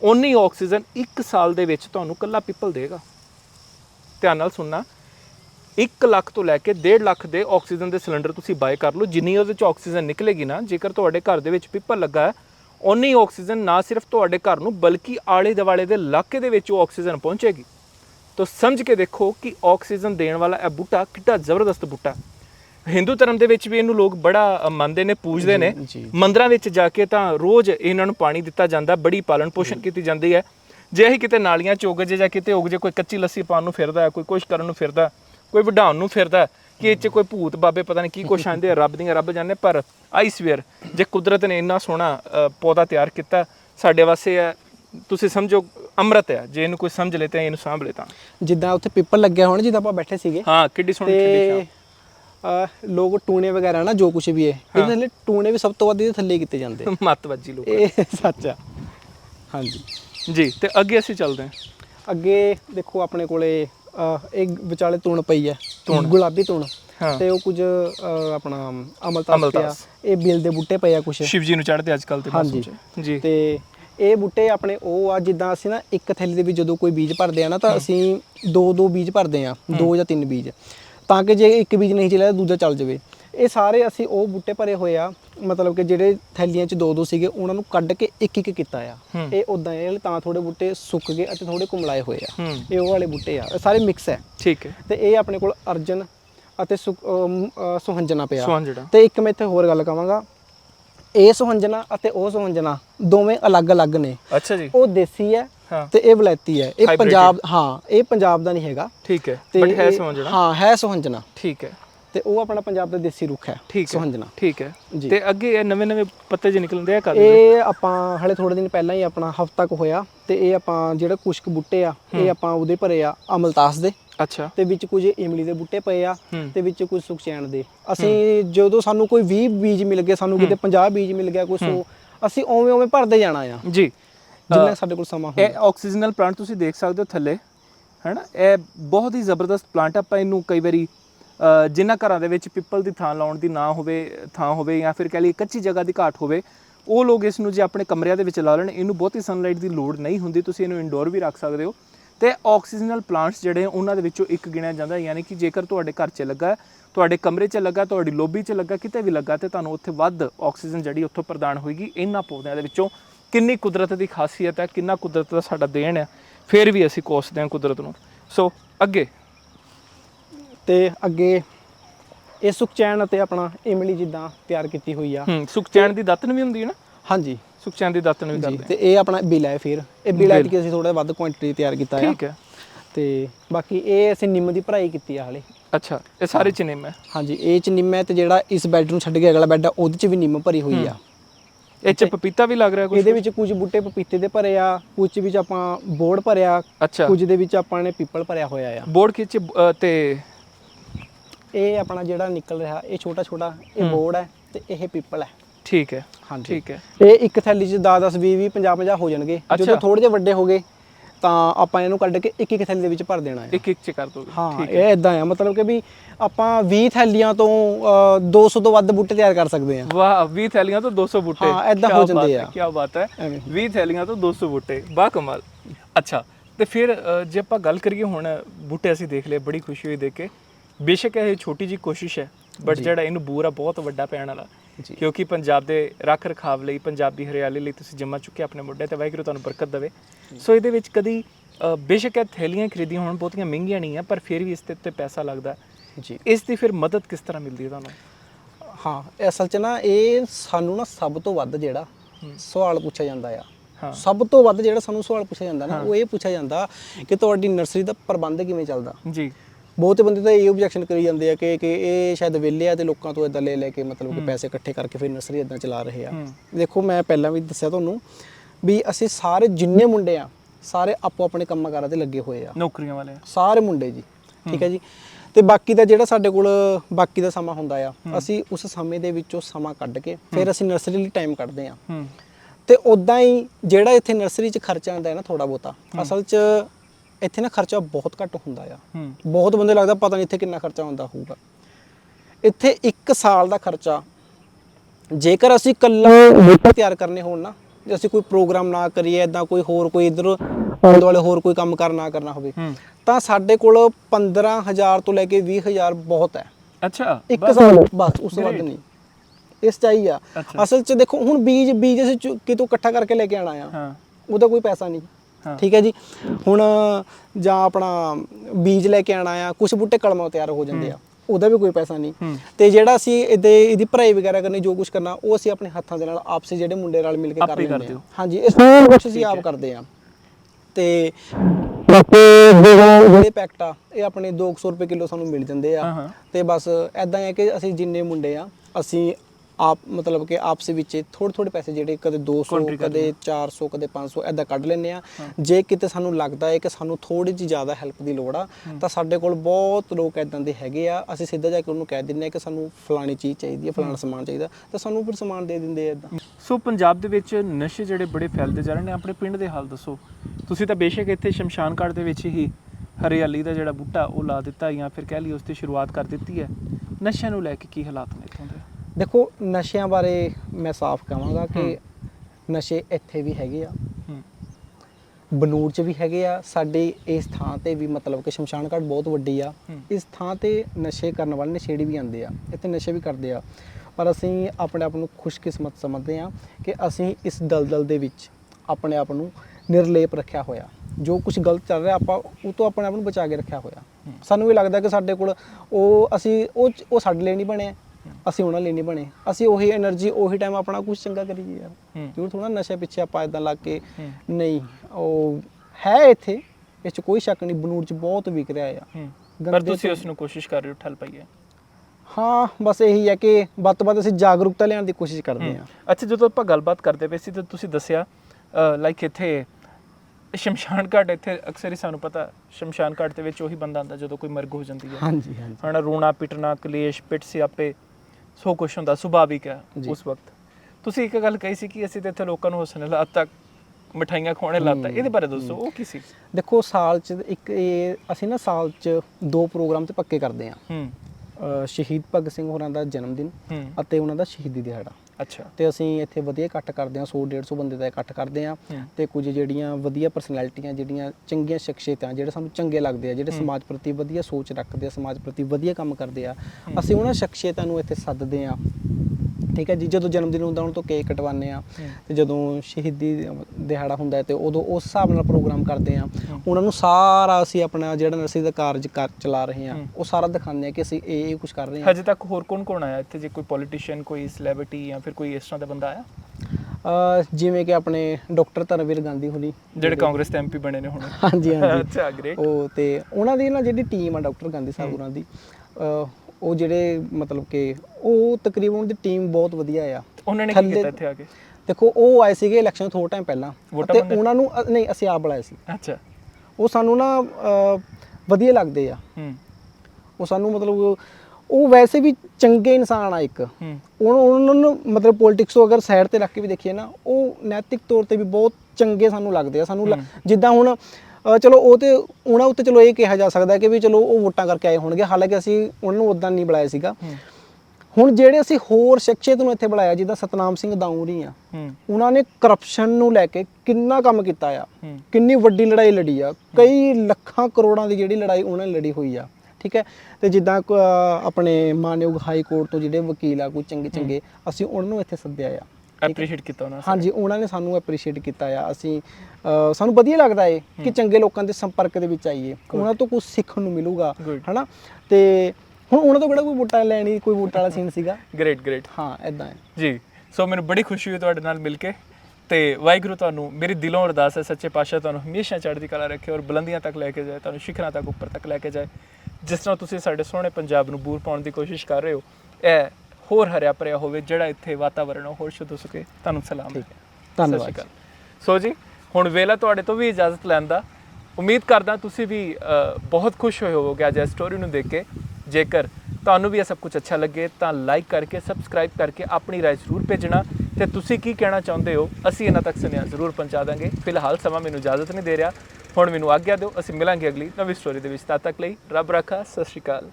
ਓਨੀ ਆਕਸੀਜਨ 1 ਸਾਲ ਦੇ ਵਿੱਚ ਤੁਹਾਨੂੰ ਕੱਲਾ ਪਿੱਪਲ ਦੇਗਾ ਧਿਆਨ ਨਾਲ ਸੁਣਨਾ 1 ਲੱਖ ਤੋਂ ਲੈ ਕੇ 1.5 ਲੱਖ ਦੇ ਆਕਸੀਜਨ ਦੇ ਸਿਲੰਡਰ ਤੁਸੀਂ ਬਾਏ ਕਰ ਲਓ, ਜਿੰਨੀ ਉਹਦੇ ਚ ਆਕਸੀਜਨ ਨਿਕਲੇਗੀ ਨਾ, ਜੇਕਰ ਤੁਹਾਡੇ ਘਰ ਦੇ ਵਿੱਚ ਪਿੱਪਲ ਲੱਗਾ ਹੈ, ਓਨੀ ਆਕਸੀਜਨ ਨਾ ਸਿਰਫ ਤੁਹਾਡੇ ਘਰ ਨੂੰ, ਬਲਕਿ ਆਲੇ ਦੁਆਲੇ ਦੇ ਇਲਾਕੇ ਦੇ ਵਿੱਚ ਉਹ ਆਕਸੀਜਨ ਪਹੁੰਚੇਗੀ ਤਾਂ ਸਮਝ ਕੇ ਦੇਖੋ ਕਿ ਆਕਸੀਜਨ ਦੇਣ ਵਾਲਾ ਇਹ ਬੂਟਾ ਕਿੰਨਾ ਜ਼ਬਰਦਸਤ ਬੂਟਾ ਹੈ। ਹਿੰਦੂ ਧਰਮ ਦੇ ਵਿੱਚ ਵੀ ਇਹਨੂੰ ਲੋਕ ਬੜਾ ਮੰਨਦੇ ਨੇ ਪੂਜਦੇ ਨੇ। ਮੰਦਰਾਂ ਵਿੱਚ ਜਾ ਕੇ ਤਾਂ ਰੋਜ਼ ਇਹਨਾਂ ਨੂੰ ਪਾਣੀ ਦਿੱਤਾ ਜਾਂਦਾ ਬੜੀ ਪਾਲਣ ਪੋਸ਼ਣ ਕੀਤੀ ਜਾਂਦੀ ਹੈ। ਜੇ ਇਹ ਕਿਤੇ ਨਾਲੀਆਂ ਚ ਉਗ ਜੇ ਜਾਂ ਕਿਤੇ ਉਗ ਜੇ ਕੋਈ ਕੱਚੀ ਲੱਸੀ ਪਾਉਣ ਨੂੰ ਫਿਰਦਾ ਹੈ, ਕੋਈ ਕੁਛ ਕਰਨ ਨੂੰ ਫਿਰਦਾ ਕੋਈ ਵਢਾਉਣ ਨੂੰ ਫਿਰਦਾ ਕਿ ਇਹ ਚ ਕੋਈ ਭੂਤ ਬਾਬੇ ਪਤਾ ਨਹੀਂ ਕੀ ਕੁਛ ਆਂਦੇ ਰੱਬ ਦੀਆਂ ਰੱਬ ਜਾਣੇ ਪਰ ਆਈ ਸਵੇਰ ਜੇ ਕੁਦਰਤ ਨੇ ਇੰਨਾ ਸੋਹਣਾ ਪੌਦਾ ਤਿਆਰ ਕੀਤਾ ਸਾਡੇ ਵਾਸਤੇ ਹੈ ਤੁਸੀਂ ਸਮਝੋ ਅੰਮ੍ਰਿਤ ਹੈ। ਜੇ ਇਹਨੂੰ ਕੋਈ ਸਮਝ ਲੇ ਤਾਂ ਇਹਨੂੰ ਸਾਂਭ ਲੇ ਤਾਂ। ਜਿੱਦਾਂ ਉੱਥੇ ਪਿੱਪਲ ਲੱਗਿਆ ਹੋਣਾ ਜਿੱਦਾਂ ਆਪਾਂ ਬੈਠੇ ਸੀਗੇ। ਹਾਂ ਕਿੱਡੀ ਸੋਹਣੀ ਅਹ, ਲੋਕ ਟੂਣੇ ਵਗੈਰਾ ਨਾ ਜੋ ਕੁਝ ਵੀ ਹੈ ਇਹਦੇ ਥੱਲੇ ਟੂਣੇ ਵੀ ਸਭ ਤੋਂ ਵੱਧ ਇਹਦੇ ਥੱਲੇ ਕੀਤੇ ਜਾਂਦੇ। ਕੰਡੀਸ਼ਨ ਮੱਤਵੱਜੀ ਲੋਕ ਇਹ ਸੱਚ ਆ। ਹਾਂਜੀ। ਜੀ ਤੇ ਅੱਗੇ ਅਸੀਂ ਚੱਲਦੇ ਹਾਂ। ਅੱਗੇ ਦੇਖੋ ਆਪਣੇ ਕੋਲੇ ਇੱਕ ਵਿਚਾਲੇ ਤੁਣ ਪਈ ਹੈ ਗੁਲਾਬੀ ਤੁਣ। ਤੇ ਉਹ ਕੁਝ ਆਪਣਾ ਅਮਲਤਾਸ ਪਿਆ। ਇਹ ਬਿਲ ਦੇ ਬੂਟੇ ਪਏ ਆ ਕੁਝ ਸ਼ਿਵ ਜੀ ਨੂੰ ਚੜ੍ਹਦੇ ਅੱਜ ਕੱਲ ਤੇ ਹਾਂਜੀ। ਜੀ। ਤੇ ਇਹ ਬੂਟੇ ਆਪਣੇ ਉਹ ਆ ਜਿੱਦਾਂ ਅਸੀਂ ਨਾ ਇੱਕ ਥੈਲੀ ਦੇ ਵਿੱਚ ਜਦੋਂ ਕੋਈ ਬੀਜ ਭਰਦੇ ਆ ਨਾ ਤਾਂ ਅਸੀਂ ਦੋ ਦੋ ਬੀਜ ਭਰਦੇ ਆ। ਦੋ ਜਾਂ ਤਿੰਨ ਬੀਜ। ਤਾਂ ਕਿ ਜੇ ਇੱਕ ਬੀਜ ਨਹੀਂ ਚੱਲਿਆ ਦੂਜਾ ਚੱਲ ਜਾਵੇ। ਇਹ ਸਾਰੇ ਅਸੀਂ ਉਹ ਬੂਟੇ ਭਰੇ ਹੋਏ ਆ ਮਤਲਬ ਕਿ ਜਿਹੜੇ ਥੈਲੀਆਂ 'ਚ ਦੋ ਦੋ ਸੀਗੇ ਉਹਨਾਂ ਨੂੰ ਕੱਢ ਕੇ ਇੱਕ ਇੱਕ ਕੀਤਾ ਆ। ਇਹ ਉਦਾਂ ਇਹ ਤਾਂ ਥੋੜੇ ਬੂਟੇ ਸੁੱਕ ਗਏ ਅਤੇ ਥੋੜੇ ਕੁਮਲਾਏ ਹੋਏ ਆ। ਇਹ ਉਹ ਵਾਲੇ ਬੂਟੇ ਆ ਸਾਰੇ ਮਿਕਸ ਹੈ ਠੀਕ ਹੈ। ਤੇ ਇਹ ਆਪਣੇ ਕੋਲ ਅਰਜਨ ਅਤੇ ਸੁਹੰਜਣਾ ਪਿਆ। ਤੇ ਇੱਕ ਮੈਂ ਇੱਥੇ ਹੋਰ ਗੱਲ ਕਹਾਂਗਾ ਇਹ ਸੁਹੰਜਣਾ ਅਤੇ ਉਹ ਸੁਹੰਜਣਾ ਦੋਵੇਂ ਅਲੱਗ-ਅਲੱਗ ਨੇ। ਅੱਛਾ ਜੀ। ਉਹ ਦੇਸੀ ਹਾਂ ਤੇ ਇਹ ਵਲੈਤੀ ਹੈ। ਇਹ ਪੰਜਾਬ ਹਾਂ। ਇਹ ਪੰਜਾਬ ਦਾ ਨਹੀਂ ਹੈਗਾ। ਠੀਕ ਹੈ ਬਟ ਹੈ ਜਿਹੜਾ ਹਾਂ ਹੈ ਸੁਹੰਜਣਾ। ਠੀਕ ਹੈ। ਤੇ ਉਹ ਆਪਣਾ ਪੰਜਾਬ ਦਾ ਦੇਸੀ ਰੁੱਖ ਹੈ ਸੁਹੰਜਣਾ। ਠੀਕ ਹੈ। ਜੀ। ਤੇ ਅੱਗੇ ਇਹ ਨਵੇਂ ਨਵੇਂ ਪੱਤੇ ਜਿਹੇ ਨਿਕਲਦੇ ਆ ਕਦ ਇਹ ਆਪਾਂ ਹਲੇ ਥੋੜੇ ਦਿਨ ਪਹਿਲਾਂ ਹੀ ਆਪਣਾ ਹਫਤਾ ਕੁ ਹੋਇਆ ਤੇ ਇਹ ਆਪਾਂ ਜਿਹੜਾ ਕੁਸ਼ਕ ਬੂਟੇ ਆ ਇਹ ਆਪਾਂ ਉਹਦੇ ਭਰੇ ਆ ਅਮਲਤਾਸ ਦੇ। ਅੱਛਾ। ਤੇ ਵਿੱਚ ਕੁਝ ਇਮਲੀ ਦੇ ਬੂਟੇ ਪਏ ਆ। ਤੇ ਵਿੱਚ ਕੁਝ ਸੁਖਚੈਨ ਦੇ। ਅਸੀਂ ਜਦੋਂ ਸਾਨੂੰ ਕੋਈ 20 ਬੀਜ ਮਿਲ ਗਏ ਸਾਨੂੰ ਕਿਤੇ 50 ਬੀਜ ਮਿਲ ਗਿਆ ਕੋਈ 100 ਅਸੀਂ ਓਵੇਂ ਓਵੇਂ ਭਰਦੇ ਜਾਣਾ ਆ। ਜੀ। ਜਿੰਨਾ ਸਾਡੇ ਕੋਲ ਸਮਾਂ ਇਹ ਹੁੰਦਾ ਆਕਸੀਜਨਲ ਪਲਾਂਟ ਤੁਸੀਂ ਦੇਖ ਸਕਦੇ ਹੋ ਥੱਲੇ ਹੈਨਾ ਇਹ ਬਹੁਤ ਹੀ ਜ਼ਬਰਦਸਤ ਪਲਾਂਟ ਆਪਾਂ ਇਹਨੂੰ ਕਈ ਵਾਰੀ ਜਿਨ੍ਹਾਂ ਘਰਾਂ ਦੇ ਵਿੱਚ ਪਿੱਪਲ ਦੀ ਥਾਂ ਲਾਉਣ ਦੀ ਨਾ ਹੋਵੇ ਥਾਂ ਹੋਵੇ ਜਾਂ ਫਿਰ ਕਹ ਲਈ ਕੱਚੀ ਜਗ੍ਹਾ ਦੀ ਘਾਟ ਹੋਵੇ ਉਹ ਲੋਕ ਇਸ ਨੂੰ ਜੇ ਆਪਣੇ ਕਮਰਿਆਂ ਦੇ ਵਿੱਚ ਲਾ ਲੈਣ ਇਹਨੂੰ ਬਹੁਤੀ ਸਨਲਾਈਟ ਦੀ ਲੋੜ ਨਹੀਂ ਹੁੰਦੀ ਤੁਸੀਂ ਇਹਨੂੰ ਇਨਡੋਰ ਵੀ ਰੱਖ ਸਕਦੇ ਹੋ ਤੇ ਆਕਸੀਜਨਲ ਪਲਾਂਟਸ ਜਿਹੜੇ ਉਹਨਾਂ ਦੇ ਵਿੱਚੋਂ ਇੱਕ ਗਿਣਿਆ ਜਾਂਦਾ। ਯਾਨੀ ਕਿ ਜੇਕਰ ਤੁਹਾਡੇ ਘਰ 'ਚ ਲੱਗਾ ਤੁਹਾਡੇ ਕਮਰੇ 'ਚ ਲੱਗਾ ਤੁਹਾਡੀ ਲੋਬੀ 'ਚ ਲੱਗਾ ਕਿਤੇ ਵੀ ਲੱਗਾ ਤੇ ਤੁਹਾਨੂੰ ਉੱਥੇ ਵੱਧ ਆਕਸੀਜਨ ਜਿਹੜੀ ਉੱਥੋਂ ਪ੍ਰਦਾਨ ਹੋਏਗੀ ਇਹਨਾਂ ਪੌਦਿਆਂ ਦੇ ਵਿੱਚੋਂ ਕਿੰਨੀ ਕੁਦਰਤ ਦੀ ਖਾਸੀਅਤ ਹੈ ਕਿੰਨਾ ਕੁਦਰਤ ਦਾ ਸਾਡਾ ਦੇਣ ਹੈ ਫਿਰ ਵੀ ਅਸੀਂ ਕੋਸਦੇ ਹਾਂ ਕੁਦਰਤ ਨੂੰ। ਸੋ ਅੱਗੇ। ਤੇ ਅੱਗੇ ਇਹ ਸੁਖਚੈਨ ਅਤੇ ਆਪਣਾ ਇਮਲੀ ਜਿੱਦਾਂ ਤਿਆਰ ਕੀਤੀ ਹੋਈ ਆ। ਹੂੰ ਸੁਖਚੈਨ ਦੀ ਦਾਤਨ ਵੀ ਹੁੰਦੀ ਹੈ ਨਾ? ਹਾਂਜੀ। ਸੁਖਚੈਨ ਦੀ ਦਾਤਨ ਵੀ ਕਰਦੇ ਤੇ ਇਹ ਆਪਣਾ ਬਿਲ ਹੈ ਫਿਰ। ਇਹ ਬਿਲ ਹੈ ਕਿ ਅਸੀਂ ਥੋੜਾ ਵੱਧ ਕੁਆਂਟੀਟੀ ਤਿਆਰ ਕੀਤਾ। ਆ। ਠੀਕ ਹੈ। ਤੇ ਬਾਕੀ ਇਹ ਅਸੀਂ ਨਿੰਮ ਦੀ ਭਰਾਈ ਕੀਤੀ ਆ ਹਲੇ। ਅੱਛਾ ਇਹ ਸਾਰੇ ਚ ਨਿੰਮ ਹੈ। ਹਾਂਜੀ ਇਹ ਚ ਨਿੰਮ ਹੈ ਤੇ ਜਿਹੜਾ ਇਸ ਬੈੱਡ ਨੂੰ ਛੱਡ ਕੇ ਅਗਲਾ ਬੈੱਡ ਆ ਉਹਦੇ ਚ ਵੀ ਨਿੰਮ ਭਰੀ ਹੋਈ ਆ। ਇਹ ਚ ਪਪੀਤਾ ਵੀ ਲੱਗ ਰਿਹਾ ਕੁਝ ਇਹਦੇ ਵਿੱਚ ਕੁਝ ਬੂਟੇ ਪਪੀਤੇ ਦੇ ਭਰੇ ਆ ਕੁਝ ਵਿੱਚ ਆਪਾਂ ਬੋੜ ਭਰਿਆ ਕੁਝ ਦੇ ਵਿੱਚ ਆਪਾਂ ਨੇ ਪੀਪਲ ਭਰਿਆ ਹੋਇਆ ਆ। ਬੋਰਡ ਕੇ ਚ ਅ, ਤੇ ਇਹ ਆਪਣਾ ਜਿਹੜਾ ਨਿਕਲ ਰਿਹਾ ਇਹ ਛੋਟਾ ਛੋਟਾ ਇਹ ਬੋੜ ਹੈ ਤੇ ਇਹ ਪੀਪਲ ਹੈ। ਠੀਕ ਹੈ ਹਾਂਜੀ। ਠੀਕ ਹੈ। ਇਹ ਇੱਕ ਥੈਲੀ 'ਚ 10 10 20 20 50 50 ਹੋ ਜਾਣਗੇ। ਜਦੋਂ ਥੋੜੇ ਜਿਹੇ ਵੱਡੇ ਹੋ ਗਏ ਤਾਂ ਆਪਾਂ ਇਹਨੂੰ ਕੱਢ ਕੇ ਇੱਕ ਇੱਕ ਥੈਲੀ ਦੇ ਵਿੱਚ ਭਰ ਦੇਣਾ ਹੈ। ਇੱਕ ਇੱਕ ਚ ਕਰ ਦੋਗੇ। ਹਾਂ ਇਹ ਇਦਾਂ ਆ ਮਤਲਬ ਕਿ ਵੀ ਆਪਾਂ 20 ਥੈਲੀਆਂ ਤੋਂ ਅ, 200 ਤੋਂ ਵੱਧ ਬੂਟੇ ਤਿਆਰ ਕਰ ਸਕਦੇ ਆ ਵਾਹ 20 ਥੈਲੀਆਂ ਤੋਂ 200 ਬੂਟੇ। ਹਾਂ, ਕਿਆ ਹੋ ਜਾਂਦੇ ਆ। ਕਿਆ ਬਾਤ ਹੈ। ਐਵੇਂ 20 ਥੈਲੀਆਂ ਤੋਂ 200 ਬੂਟੇ। ਬਾ ਕਮਾਲ। ਅੱਛਾ ਤੇ ਫਿਰ ਜੇ ਆਪਾਂ ਗੱਲ ਕਰੀਏ ਹੁਣ ਬੂਟੇ ਅਸੀਂ ਦੇਖ ਲਏ ਬੜੀ ਖੁਸ਼ੀ ਹੋਈ ਦੇਖ ਕੇ। ਬੇਸ਼ੱਕ ਇਹ ਛੋਟੀ ਜੀ ਕੋਸ਼ਿਸ਼ ਹੈ ਬਟ ਜਿਹੜਾ ਇਹਨੂੰ ਬੂਰਾ ਬਹੁਤ ਵੱਡਾ ਪੈਣ ਵਾਲਾ। ਕਿਉਂਕਿ ਪੰਜਾਬ ਦੇ ਰੱਖ ਰਖਾਵ ਲਈ ਪੰਜਾਬੀ ਹਰਿਆਲੀ ਲਈ ਤੁਸੀਂ ਜਮਾ ਚੁੱਕੇ ਆਪਣੇ ਮੋਢੇ ਤੇ ਵਾਹਿਗੁਰੂ ਤੁਹਾਨੂੰ ਬਰਕਤ ਦੇਵੇ। ਸੋ ਇਹਦੇ ਵਿੱਚ ਕਦੀ ਬੇਸ਼ੱਕ ਇਹ ਥੈਲੀਆਂ ਖਰੀਦੀਆਂ ਹੁਣ ਬਹੁਤੀਆਂ ਮਹਿੰਗੀਆਂ ਨਹੀਂ ਆ ਪਰ ਫਿਰ ਵੀ ਇਸ ਦੇ ਉੱਤੇ ਪੈਸਾ ਲੱਗਦਾ। ਜੀ। ਇਸ ਦੀ ਫਿਰ ਮਦਦ ਕਿਸ ਤਰ੍ਹਾਂ ਮਿਲਦੀ ਹੈ ਤੁਹਾਨੂੰ? ਹਾਂ ਅਸਲ 'ਚ ਨਾ ਇਹ ਸਾਨੂੰ ਨਾ ਸਭ ਤੋਂ ਵੱਧ ਜਿਹੜਾ ਸਵਾਲ ਪੁੱਛਿਆ ਜਾਂਦਾ ਆ। ਸਭ ਤੋਂ ਵੱਧ ਜਿਹੜਾ ਸਾਨੂੰ ਸਵਾਲ ਪੁੱਛਿਆ ਜਾਂਦਾ ਨਾ ਉਹ ਇਹ ਪੁੱਛਿਆ ਜਾਂਦਾ ਕਿ ਤੁਹਾਡੀ ਨਰਸਰੀ ਦਾ ਪ੍ਰਬੰਧ ਕਿਵੇਂ ਚੱਲਦਾ? ਜੀ। ਬਹੁਤੇ ਬੰਦੇ ਤਾਂ ਇਹ ਆਬਜੈਕਸ਼ਨ ਕਰੀ ਜਾਂਦੇ ਆ ਕਿ ਕਿ ਇਹ ਸ਼ਾਇਦ ਵਿਹਲੇ ਆ ਤੇ ਲੋਕਾਂ ਤੋਂ ਇਦਾਂ ਲੈ ਲੈ ਕੇ ਮਤਲਬ ਕਿ ਪੈਸੇ ਇਕੱਠੇ ਕਰਕੇ ਫਿਰ ਨਰਸਰੀ ਇਦਾਂ ਚਲਾ ਰਹੇ ਆ। ਦੇਖੋ ਮੈਂ ਪਹਿਲਾਂ ਵੀ ਦੱਸਿਆ ਤੁਹਾਨੂੰ ਵੀ ਅਸੀਂ ਸਾਰੇ ਜਿੰਨੇ ਮੁੰਡੇ ਆ ਸਾਰੇ ਆਪੋ ਆਪਣੇ ਕੰਮਾਂ ਕਾਰਾਂ ਤੇ ਲੱਗੇ ਹੋਏ ਆ। ਨੌਕਰੀਆਂ ਵਾਲੇ ਸਾਰੇ ਮੁੰਡੇ ਜੀ ਠੀਕ ਹੈ ਜੀ? ਤੇ ਬਾਕੀ ਦਾ ਜਿਹੜਾ ਸਾਡੇ ਕੋਲ ਬਾਕੀ ਦਾ ਸਮਾਂ ਹੁੰਦਾ ਆ ਅਸੀਂ ਉਸ ਸਮੇਂ ਦੇ ਵਿੱਚੋਂ ਸਮਾਂ ਕੱਢ ਕੇ ਫਿਰ ਅਸੀਂ ਨਰਸਰੀ ਲਈ ਟਾਈਮ ਕੱਢਦੇ ਆ। ਤੇ ਉਦਾਂ ਹੀ ਜਿਹੜਾ ਇੱਥੇ ਨਰਸਰੀ 'ਚ ਖਰਚਾ ਆਉਂਦਾ ਹੈ ਨਾ ਥੋੜਾ ਬਹੁਤਾ ਅਸਲ 'ਚ ਇੱਥੇ ਨਾ ਖਰਚਾ ਬਹੁਤ ਘੱਟ ਹੁੰਦਾ ਆ। ਬਹੁਤ ਬੰਦੇ ਲੱਗਦਾ ਪਤਾ ਨਹੀਂ ਇੱਥੇ ਕਿੰਨਾ ਖਰਚਾ ਹੁੰਦਾ ਹੋਊਗਾ। ਇੱਥੇ 1 ਸਾਲ ਦਾ ਖਰਚਾ ਜੇਕਰ ਅਸੀਂ ਕੱਲਾ ਬੂਟੇ ਤਿਆਰ ਕਰਨੇ ਹੋਣ ਨਾ ਜੇ ਅਸੀਂ ਕੋਈ ਪ੍ਰੋਗਰਾਮ ਨਾ ਕਰੀਏ ਇਦਾਂ ਕੋਈ ਹੋਰ ਕੋਈ ਇਧਰ ਆਲੇ ਦੁਆਲੇ ਹੋਰ ਕੋਈ ਕੰਮ ਕਰ ਨਾ ਕਰਨਾ ਹੋਵੇ ਤਾਂ ਸਾਡੇ ਕੋਲ 15000 ਤੋਂ ਲੈ ਕੇ 20000 ਬਹੁਤ ਹੈ। ਅੱਛਾ ਇੱਕ। ਸਾਲ ਬਸ ਉਸ ਤੋਂ ਵੱਧ. ਨਹੀਂ। ਇਸ ਚਾਹੀ ਆ। ਅਸਲ 'ਚ ਦੇਖੋ ਹੁਣ ਬੀਜ ਬੀਜ ਅਸੀਂ ਕਿਤੋਂ ਇਕੱਠਾ ਕਰਕੇ ਲੈ ਕੇ ਆਣਾ ਆ। ਉਹਦਾ ਕੋਈ ਪੈਸਾ ਨਹੀਂ। ਠੀਕ ਹੈ ਜੀ। ਹੁਣ ਜਾਂ ਆਪਣਾ ਬੀਜ ਲੈ ਕੇ ਆਣਾ ਆ ਕੁਝ ਬੂਟੇ ਕਲਮਾਂ ਤਿਆਰ ਹੋ ਜਾਂਦੇ ਆ। ਉਹਦਾ ਵੀ ਕੋਈ ਪੈਸਾ। ਨਹੀਂ। ਤੇ ਜਿਹੜਾ ਅਸੀਂ ਇਹਦੇ ਇਹਦੀ ਭਰਾਈ ਵਗੈਰਾ ਕਰਨੀ ਜੋ ਕੁਝ ਕਰਨਾ ਉਹ ਅਸੀਂ ਆਪਣੇ ਹੱਥਾਂ ਦੇ ਨਾਲ ਆਪਸੇ ਜਿਹੜੇ ਮੁੰਡੇ ਨਾਲ ਮਿਲ ਕੇ ਆਪੇ ਕਰ ਕਰਦੇ ਲੈਂਦੇ ਹੋ। ਹਾਂਜੀ ਇਹ ਸਾਰਾ ਕੁਝ ਅਸੀਂ ਆਪ ਕਰਦੇ ਹਾਂ ਤੇ ਬਾਕੀ ਜਿਹੜੇ ਪੈਕਟ ਆ ਇਹ ਆਪਣੇ 200 ਰੁਪਏ ਕਿਲੋ ਸਾਨੂੰ ਮਿਲ ਜਾਂਦੇ ਆ। ਤੇ ਬਸ ਐਦਾਂ ਹੈ ਕਿ ਅਸੀਂ ਜਿੰਨੇ ਮੁੰਡੇ ਆ ਅਸੀਂ ਆਪ ਮਤਲਬ ਕਿ ਆਪਸ ਵਿੱਚ ਥੋੜੇ ਥੋੜੇ ਪੈਸੇ ਜਿਹੜੇ ਕਦੇ 200 Country ਕਰਦੇ ਕਦੇ 400 ਕਦੇ 500 ਐਦਾਂ ਕੱਢ ਲੈਂਦੇ ਆ। ਜੇ ਕਿਤੇ ਸਾਨੂੰ ਲੱਗਦਾ ਹੈ ਕਿ ਸਾਨੂੰ ਥੋੜੀ ਜਿਹੀ ਜ਼ਿਆਦਾ ਹੈਲਪ ਦੀ ਲੋੜ ਆ ਤਾਂ ਸਾਡੇ ਕੋਲ ਬਹੁਤ ਲੋਕ ਐਦਾਂ ਦੇ ਹੈਗੇ ਆ। ਅਸੀਂ ਸਿੱਧਾ ਜਾ ਕੇ ਉਹਨੂੰ ਕਹਿ ਦਿੰਦੇ ਆ ਕਿ ਸਾਨੂੰ ਫਲਾਣੀ ਚੀਜ਼ ਚਾਹੀਦੀ ਹੈ ਫਲਾਣਾ ਸਮਾਨ ਚਾਹੀਦਾ ਤਾਂ ਸਾਨੂੰ ਫਿਰ ਸਮਾਨ ਦੇ ਦਿੰਦੇ ਆ ਐਦਾਂ ਸੋ ਪੰਜਾਬ ਦੇ ਵਿੱਚ ਨਸ਼ੇ ਜਿਹੜੇ ਬੜੇ ਫੈਲਦੇ ਜਾ ਰਹੇ ਨੇ ਆਪਣੇ ਪਿੰਡ ਦੇ ਹਾਲ ਦੱਸੋ। ਤੁਸੀਂ ਤਾਂ ਬੇਸ਼ੱਕ ਇੱਥੇ ਸ਼ਮਸ਼ਾਨ ਘਾਟ ਦੇ ਵਿੱਚ ਹੀ ਹਰਿਆਲੀ ਦਾ ਜਿਹੜਾ ਬੂਟਾ ਉਹ ਲਾ ਦਿੱਤਾ ਜਾਂ ਫਿਰ ਕਹਿ ਲਈ ਉਸ ਦੀ ਸ਼ੁਰੂਆਤ ਕਰ ਦਿੱਤੀ ਹੈ। ਨਸ਼ਿਆਂ ਨੂੰ ਲੈ ਕੇ ਕੀ ਹਾਲਾਤ ਨੇ ਇੱਥੋਂ? ਦੇਖੋ ਨਸ਼ਿਆਂ ਬਾਰੇ ਮੈਂ ਸਾਫ਼ ਕਹਾਂਗਾ ਕਿ ਨਸ਼ੇ ਇੱਥੇ ਵੀ ਹੈਗੇ ਆ। ਹੂੰ। ਬਨੂੜ ਚ ਵੀ ਹੈਗੇ ਆ। ਸਾਡੇ ਇਸ ਥਾਂ ਤੇ ਵੀ ਮਤਲਬ ਕਿ ਸ਼ਮਸ਼ਾਨ ਘਾਟ ਬਹੁਤ ਵੱਡੀ ਆ। ਇਸ ਥਾਂ ਤੇ ਨਸ਼ੇ ਕਰਨ ਵਾਲੇ ਨਸ਼ੇੜੀ ਵੀ ਆਉਂਦੇ ਆ। ਇੱਥੇ ਨਸ਼ੇ ਵੀ ਕਰਦੇ ਆ। ਪਰ ਅਸੀਂ ਆਪਣੇ ਆਪ ਨੂੰ ਖੁਸ਼ਕਿਸਮਤ ਸਮਝਦੇ ਆ ਕਿ ਅਸੀਂ ਇਸ ਦਲਦਲ ਦੇ ਵਿੱਚ ਆਪਣੇ ਆਪ ਨੂੰ ਨਿਰਲੇਪ ਰੱਖਿਆ ਹੋਇਆ। ਜੋ ਕੁਝ ਗਲਤ ਚੱਲ ਰਿਹਾ ਆਪਾਂ ਉਹ ਤੋਂ ਆਪਣੇ ਆਪ ਨੂੰ ਬਚਾ ਕੇ ਰੱਖਿਆ ਹੋਇਆ। ਸਾਨੂੰ ਵੀ ਲੱਗਦਾ ਕਿ ਸਾਡੇ ਕੋਲ ਉਹ ਅਸੀਂ ਉਹ ਉਹ ਸਾਡੇ ਲਈ ਨਹੀਂ ਬਣੇ ਅਸੀਂ ਉਹਨਾਂ ਲਈ ਨਹੀਂ ਬਣੇ। ਅਸੀਂ ਉਹੀ એનર્ਜੀ ਉਹੀ ਟਾਈਮ ਆਪਣਾ ਕੁਝ ਚੰਗਾ ਕਰੀਏ ਯਾਰ। ਜਰੂਰ ਥੋੜਾ ਨਸ਼ੇ ਪਿੱਛੇ ਆਪਾਂ ਇਦਾਂ ਲੱਗ ਕੇ ਨਹੀਂ ਉਹ ਹੈ ਇੱਥੇ ਇਸ 'ਚ ਕੋਈ ਸ਼ੱਕ ਨਹੀਂ ਬਨੂੜ 'ਚ ਬਹੁਤ ਵਿਕ ਰਿਹਾ ਆ। ਪਰ ਤੁਸੀਂ ਉਸ ਨੂੰ ਕੋਸ਼ਿਸ਼ ਕਰ ਰਹੇ ਹੋ ਠੱਲ ਪਈਏ ਹਾਂ। ਬਸ ਇਹੀ ਹੈ ਕਿ ਵੱਧ ਤੋਂ ਅਸੀਂ ਜਾਗਰੂਕਤਾ ਲਿਆਉਣ ਦੀ ਕੋਸ਼ਿਸ਼ ਕਰਦੇ ਹਾਂ। ਅੱਛਾ ਜਦੋਂ ਆਪਾਂ ਗੱਲਬਾਤ ਕਰਦੇ ਪਏ ਸੀ ਤਾਂ ਤੁਸੀਂ ਦੱਸਿਆ ਲਾਈਕ ਇੱਥੇ ਸ਼ਮਸ਼ਾਨ ਘਾਟ ਇੱਥੇ ਅਕਸਰ ਹੀ ਸਾਨੂੰ ਪਤਾ ਸ਼ਮਸ਼ਾਨ ਘਾਟ ਦੇ ਵਿੱਚ ਉਹੀ ਬੰਦਾ ਆਉਂਦਾ ਜਦੋਂ ਕੋਈ ਮਰਗ ਹੋ ਜਾਂਦੀ ਹੈ। ਹਾਂਜੀ ਹਾਂਜੀ। ਹਣਾ ਰੋਣਾ ਪਿਟਣਾ ਕਲੇਸ਼ ਪਿੱਟ ਸਿਆਪੇ ਸੋ ਕੁਛ ਹੁੰਦਾ ਸੁਭਾਵਿਕ ਹੈ ਜੀ। ਉਸ ਵਕਤ। ਤੁਸੀਂ ਇੱਕ ਗੱਲ ਕਹੀ ਸੀ ਕਿ ਅਸੀਂ ਤੇ ਇੱਥੇ ਲੋਕਾਂ ਨੂੰ ਹੱਸਣ ਲਾਤਾ ਮਠਾਈਆਂ ਖਵਾਉਣੇ ਲਾਤਾ ਇਹਦੇ ਬਾਰੇ ਦੱਸੋ ਉਹ ਕੀ ਸੀ? ਦੇਖੋ ਸਾਲ ਚ ਇੱਕ ਇਹ ਅਸੀਂ ਨਾ ਸਾਲ ਚ ਦੋ ਪ੍ਰੋਗਰਾਮ ਤੇ ਪੱਕੇ ਕਰਦੇ ਹਾਂ। ਹੂੰ। ਸ਼ਹੀਦ ਭਗਤ ਸਿੰਘ ਹੋਰਾਂ ਦਾ ਜਨਮ ਦਿਨ ਹੂੰ। ਅਤੇ ਉਹਨਾਂ ਦਾ ਸ਼ਹੀਦੀ ਦਿਹਾੜਾ। ਅੱਛਾ। ਤੇ ਅਸੀਂ ਇੱਥੇ ਵਧੀਆ ਇਕੱਠ ਕਰਦੇ ਹਾਂ 100 150 ਬੰਦੇ ਦਾ ਇਕੱਠ ਕਰਦੇ ਹਾਂ। ਤੇ ਕੁਝ ਜਿਹੜੀਆਂ ਵਧੀਆ ਪਰਸਨੈਲਿਟੀਆਂ ਜਿਹੜੀਆਂ ਚੰਗੀਆਂ ਸ਼ਖਸੀਅਤਾਂ ਜਿਹੜੇ ਸਾਨੂੰ ਚੰਗੇ ਲੱਗਦੇ ਆ ਜਿਹੜੇ ਸਮਾਜ ਪ੍ਰਤੀ ਵਧੀਆ ਸੋਚ ਰੱਖਦੇ ਆ ਸਮਾਜ ਪ੍ਰਤੀ ਵਧੀਆ ਕੰਮ ਕਰਦੇ ਆ ਅਸੀਂ ਉਹਨਾਂ ਸ਼ਖਸੀਅਤਾਂ ਨੂੰ ਇੱਥੇ ਸੱਦਦੇ ਆ ਠੀਕ ਹੈ ਜੀ ਜਦੋਂ ਜਨਮ ਦਿਨ ਹੁੰਦਾ ਉਹਨਾਂ ਤੋਂ ਕੇਕ ਕਟਵਾਉਂਦੇ ਆ। ਤੇ ਜਦੋਂ ਸ਼ਹੀਦੀ ਦਿਹਾੜਾ ਹੁੰਦਾ ਤੇ ਉਦੋਂ ਉਸ ਹਿਸਾਬ ਨਾਲ ਪ੍ਰੋਗਰਾਮ ਕਰਦੇ ਆ ਉਹਨਾਂ ਨੂੰ ਸਾਰਾ ਅਸੀਂ ਆਪਣਾ ਜਿਹੜਾ ਅਸੀਂ ਦਾ ਕਾਰਜ ਕਰ ਚਲਾ ਰਹੇ ਆ। ਉਹ ਸਾਰਾ ਦਿਖਾਉਂਦੇ ਆ ਕਿ ਅਸੀਂ ਇਹ ਇਹ ਕੁਝ ਕਰ ਰਹੇ ਆ ਹਜੇ ਤੱਕ ਹੋਰ ਕੌਣ ਕੌਣ ਆਇਆ ਇੱਥੇ? ਜੇ ਕੋਈ ਪੋਲੀਟੀਸ਼ੀਅਨ ਕੋਈ ਸੈਲਿਬ੍ਰਿਟੀ ਜਾਂ ਫਿਰ ਕੋਈ ਇਸ ਤਰ੍ਹਾਂ ਦਾ ਬੰਦਾ ਆਇਆ? ਜਿਵੇਂ ਕਿ ਆਪਣੇ ਡਾਕਟਰ ਧਰਮਵੀਰ ਗਾਂਧੀ ਹੋਣੀ। ਜਿਹੜੇ ਕਾਂਗਰਸ ਦੇ ਐਮਪੀ ਬਣੇ ਨੇ ਹੁਣ। ਹਾਂਜੀ ਹਾਂਜੀ। ਅੱਛਾ ਗ੍ਰੇਟ ਉਹ ਤੇ ਉਹਨਾਂ ਦੀ ਨਾ ਜਿਹੜੀ ਟੀਮ ਆ ਡਾਕਟਰ ਗਾਂਧੀ ਸਾਹਿਬ ਉਹਨਾਂ ਦੀ ਉਹ ਜਿਹੜੇ ਮਤਲਬ ਕਿ ਉਹ ਤਕਰੀਬਨ ਦੀ ਟੀਮ ਬਹੁਤ ਵਧੀਆ ਆ। ਉਹਨਾਂ ਨੇ ਕੀ ਥੱਲੇ- ਕੀਤਾ ਇੱਥੇ ਆ ਕੇ? ਦੇਖੋ ਉਹ ਆਏ ਸੀਗੇ ਇਲੈਕਸ਼ਨ ਥੋੜਾ ਟਾਈਮ ਪਹਿਲਾਂ। ਵੋਟਾਂ ਤੇ ਮੰਗਣ? ਉਹਨਾਂ ਨੂੰ ਅ, ਨਹੀਂ ਅਸੀਂ ਆਪ ਬੁਲਾਏ ਸੀ। ਅੱਛਾ। ਉਹ ਸਾਨੂੰ ਨਾ ਵਧੀਆ ਲੱਗਦੇ ਆ। ਹੂੰ। ਉਹ ਸਾਨੂੰ ਮਤਲਬ ਉਹ ਵੈਸੇ ਵੀ ਚੰਗੇ ਇਨਸਾਨ ਆ ਇੱਕ। ਹੂੰ। ਉਹਨਾਂ ਉਹਨਾਂ ਨੂੰ ਮਤਲਬ ਪੋਲਿਟਿਕਸ ਨੂੰ ਅਗਰ ਸਾਈਡ ਤੇ ਰੱਖ ਕੇ ਵੀ ਦੇਖੀਏ ਨਾ ਉਹ ਨੈਤਿਕ ਤੌਰ ਤੇ ਵੀ ਬਹੁਤ ਚੰਗੇ ਸਾਨੂੰ ਲੱਗਦੇ ਆ। ਸਾਨੂੰ ਲ- ਜਿੱਦਾਂ ਹੁਣ ਚਲੋ ਉਹ ਤੇ ਉਹਨਾਂ ਉੱਤੇ ਚਲੋ ਇਹ ਕਿਹਾ ਜਾ ਸਕਦਾ ਕਿ ਵੀ ਚਲੋ ਉਹ ਵੋਟਾਂ ਕਰਕੇ ਆਏ ਹੋਣਗੇ। ਹਾਲਾਂਕਿ ਅਸੀਂ ਉਹਨਾਂ ਨੂੰ ਉਦਾਂ ਨਹੀਂ ਬੁਲਾਇਆ ਸੀਗਾ। ਹੁਣ ਜਿਹੜੇ ਅਸੀਂ ਹੋਰ ਸ਼ਖਸੀਅਤ ਨੂੰ ਇੱਥੇ ਬੁਲਾਇਆ ਜਿੱਦਾਂ ਸਤਨਾਮ ਸਿੰਘ ਦਾਊਰੀ ਆ ਉਹਨਾਂ ਨੇ ਕਰਪਸ਼ਨ ਨੂੰ ਲੈ ਕੇ ਕਿੰਨਾ ਕੰਮ ਕੀਤਾ ਆ। ਕਿੰਨੀ ਵੱਡੀ ਲੜਾਈ ਲੜੀ ਆ। ਕਈ ਲੱਖਾਂ ਕਰੋੜਾਂ ਦੀ ਜਿਹੜੀ ਲੜਾਈ ਉਹਨਾਂ ਨੇ ਲੜੀ ਹੋਈ ਆ। ਠੀਕ ਹੈ? ਤੇ ਜਿੱਦਾਂ ਆਪਣੇ ਮਾਨਯੋਗ ਹਾਈ ਕੋਰਟ ਤੋਂ ਜਿਹੜੇ ਵਕੀਲ ਆ ਕੋਈ ਚੰਗੇ ਚੰਗੇ ਅਸੀਂ ਉਹਨਾਂ ਨੂੰ ਇੱਥੇ ਸੱਦਿਆ ਆ। ਐਪਰੀਸ਼ੀਏਟ ਕੀਤਾ ਉਹਨਾਂ ਨੇ ਹਾਂਜੀ ਉਹਨਾਂ ਨੇ ਸਾਨੂੰ ਐਪਰੀਸ਼ੀਏਟ ਕੀਤਾ ਆ। ਅਸੀਂ ਸਾਨੂੰ ਵਧੀਆ ਲੱਗਦਾ ਏ ਕਿ ਚੰਗੇ ਲੋਕਾਂ ਦੇ ਸੰਪਰਕ ਦੇ ਵਿੱਚ ਆਈਏ। ਉਹਨਾਂ ਤੋਂ ਕੁਝ ਸਿੱਖਣ ਨੂੰ ਮਿਲੂਗਾ. ਹਨਾ? ਤੇ ਹੁਣ ਉਹਨਾਂ ਤੋਂ ਕਿਹੜਾ ਕੋਈ ਵੋਟਾਂ ਲੈਣੀ ਕੋਈ ਵੋਟਾਂ ਵਾਲਾ ਸੀਨ ਸੀਗਾ? ਗ੍ਰੇਟ ਗ੍ਰੇਟ ਹਾਂ ਐਦਾਂ ਹੈ ਜੀ ਸੋ ਮੈਨੂੰ ਬੜੀ ਖੁਸ਼ੀ ਹੋਈ ਤੁਹਾਡੇ ਨਾਲ ਮਿਲ ਕੇ। ਤੇ ਵਾਹਿਗੁਰੂ ਤੁਹਾਨੂੰ ਮੇਰੀ ਦਿਲੋਂ ਅਰਦਾਸ ਹੈ ਸੱਚੇ ਪਾਤਸ਼ਾਹ ਤੁਹਾਨੂੰ ਹਮੇਸ਼ਾ ਚੜ੍ਹਦੀ ਕਲਾ ਰੱਖੇ ਔਰ ਬੁਲੰਦੀਆਂ ਤੱਕ ਲੈ ਕੇ ਜਾਏ ਤੁਹਾਨੂੰ ਸ਼ਿਖਰਾਂ ਤੱਕ ਉੱਪਰ ਤੱਕ ਲੈ ਕੇ ਜਾਏ। ਜਿਸ ਤਰ੍ਹਾਂ ਤੁਸੀਂ ਸਾਡੇ ਸੋਹਣੇ ਪੰਜਾਬ ਨੂੰ ਬੂਰ ਪਾਉਣ ਦੀ ਕੋਸ਼ਿਸ਼ ਕਰ ਰਹੇ ਹੋ ਇਹ ਹੋਰ ਹਰਿਆ ਭਰਿਆ ਹੋਵੇ ਜਿਹੜਾ ਇੱਥੇ ਵਾਤਾਵਰਣ ਹੋਰ ਸ਼ੁੱਧ ਹੋ ਸਕੇ। ਤੁਹਾਨੂੰ ਸਲਾਮ ਠੀਕ ਧੰਨਵਾਦ ਸੋ ਜੀ ਹੁਣ ਵੇਲਾ ਤੁਹਾਡੇ ਤੋਂ ਵੀ ਇਜਾਜ਼ਤ ਲੈਣ ਦਾ। ਉਮੀਦ ਕਰਦਾ ਤੁਸੀਂ ਵੀ ਬਹੁਤ ਖੁਸ਼ ਹੋਏ ਹੋਵੋਗੇ ਅੱਜ ਇਸ ਸਟੋਰੀ ਨੂੰ ਦੇਖ ਕੇ। ਜੇਕਰ ਤੁਹਾਨੂੰ ਵੀ ਇਹ ਸਭ ਕੁਝ ਅੱਛਾ ਲੱਗੇ ਤਾਂ ਲਾਈਕ ਕਰਕੇ ਸਬਸਕ੍ਰਾਈਬ ਕਰਕੇ ਆਪਣੀ ਰਾਏ ਜ਼ਰੂਰ ਭੇਜਣਾ। ਤੇ ਤੁਸੀਂ ਕੀ ਕਹਿਣਾ ਚਾਹੁੰਦੇ ਹੋ ਅਸੀਂ ਇਹਨਾਂ ਤੱਕ ਸੁਨੇਹਾ ਜ਼ਰੂਰ ਪਹੁੰਚਾ ਦਾਂਗੇ। ਫਿਲਹਾਲ ਸਮਾਂ ਮੈਨੂੰ ਇਜਾਜ਼ਤ ਨਹੀਂ ਦੇ ਰਿਹਾ। ਹੁਣ ਮੈਨੂੰ ਆਗਿਆ ਦਿਓ ਅਸੀਂ ਮਿਲਾਂਗੇ ਅਗਲੀ ਨਵੀਂ ਸਟੋਰੀ ਦੇ ਵਿੱਚ। ਤਦ ਤੱਕ ਲਈ ਰੱਬ ਰਾਖਾ ਸਤਿ ਸ਼੍ਰੀ ਅਕਾਲ।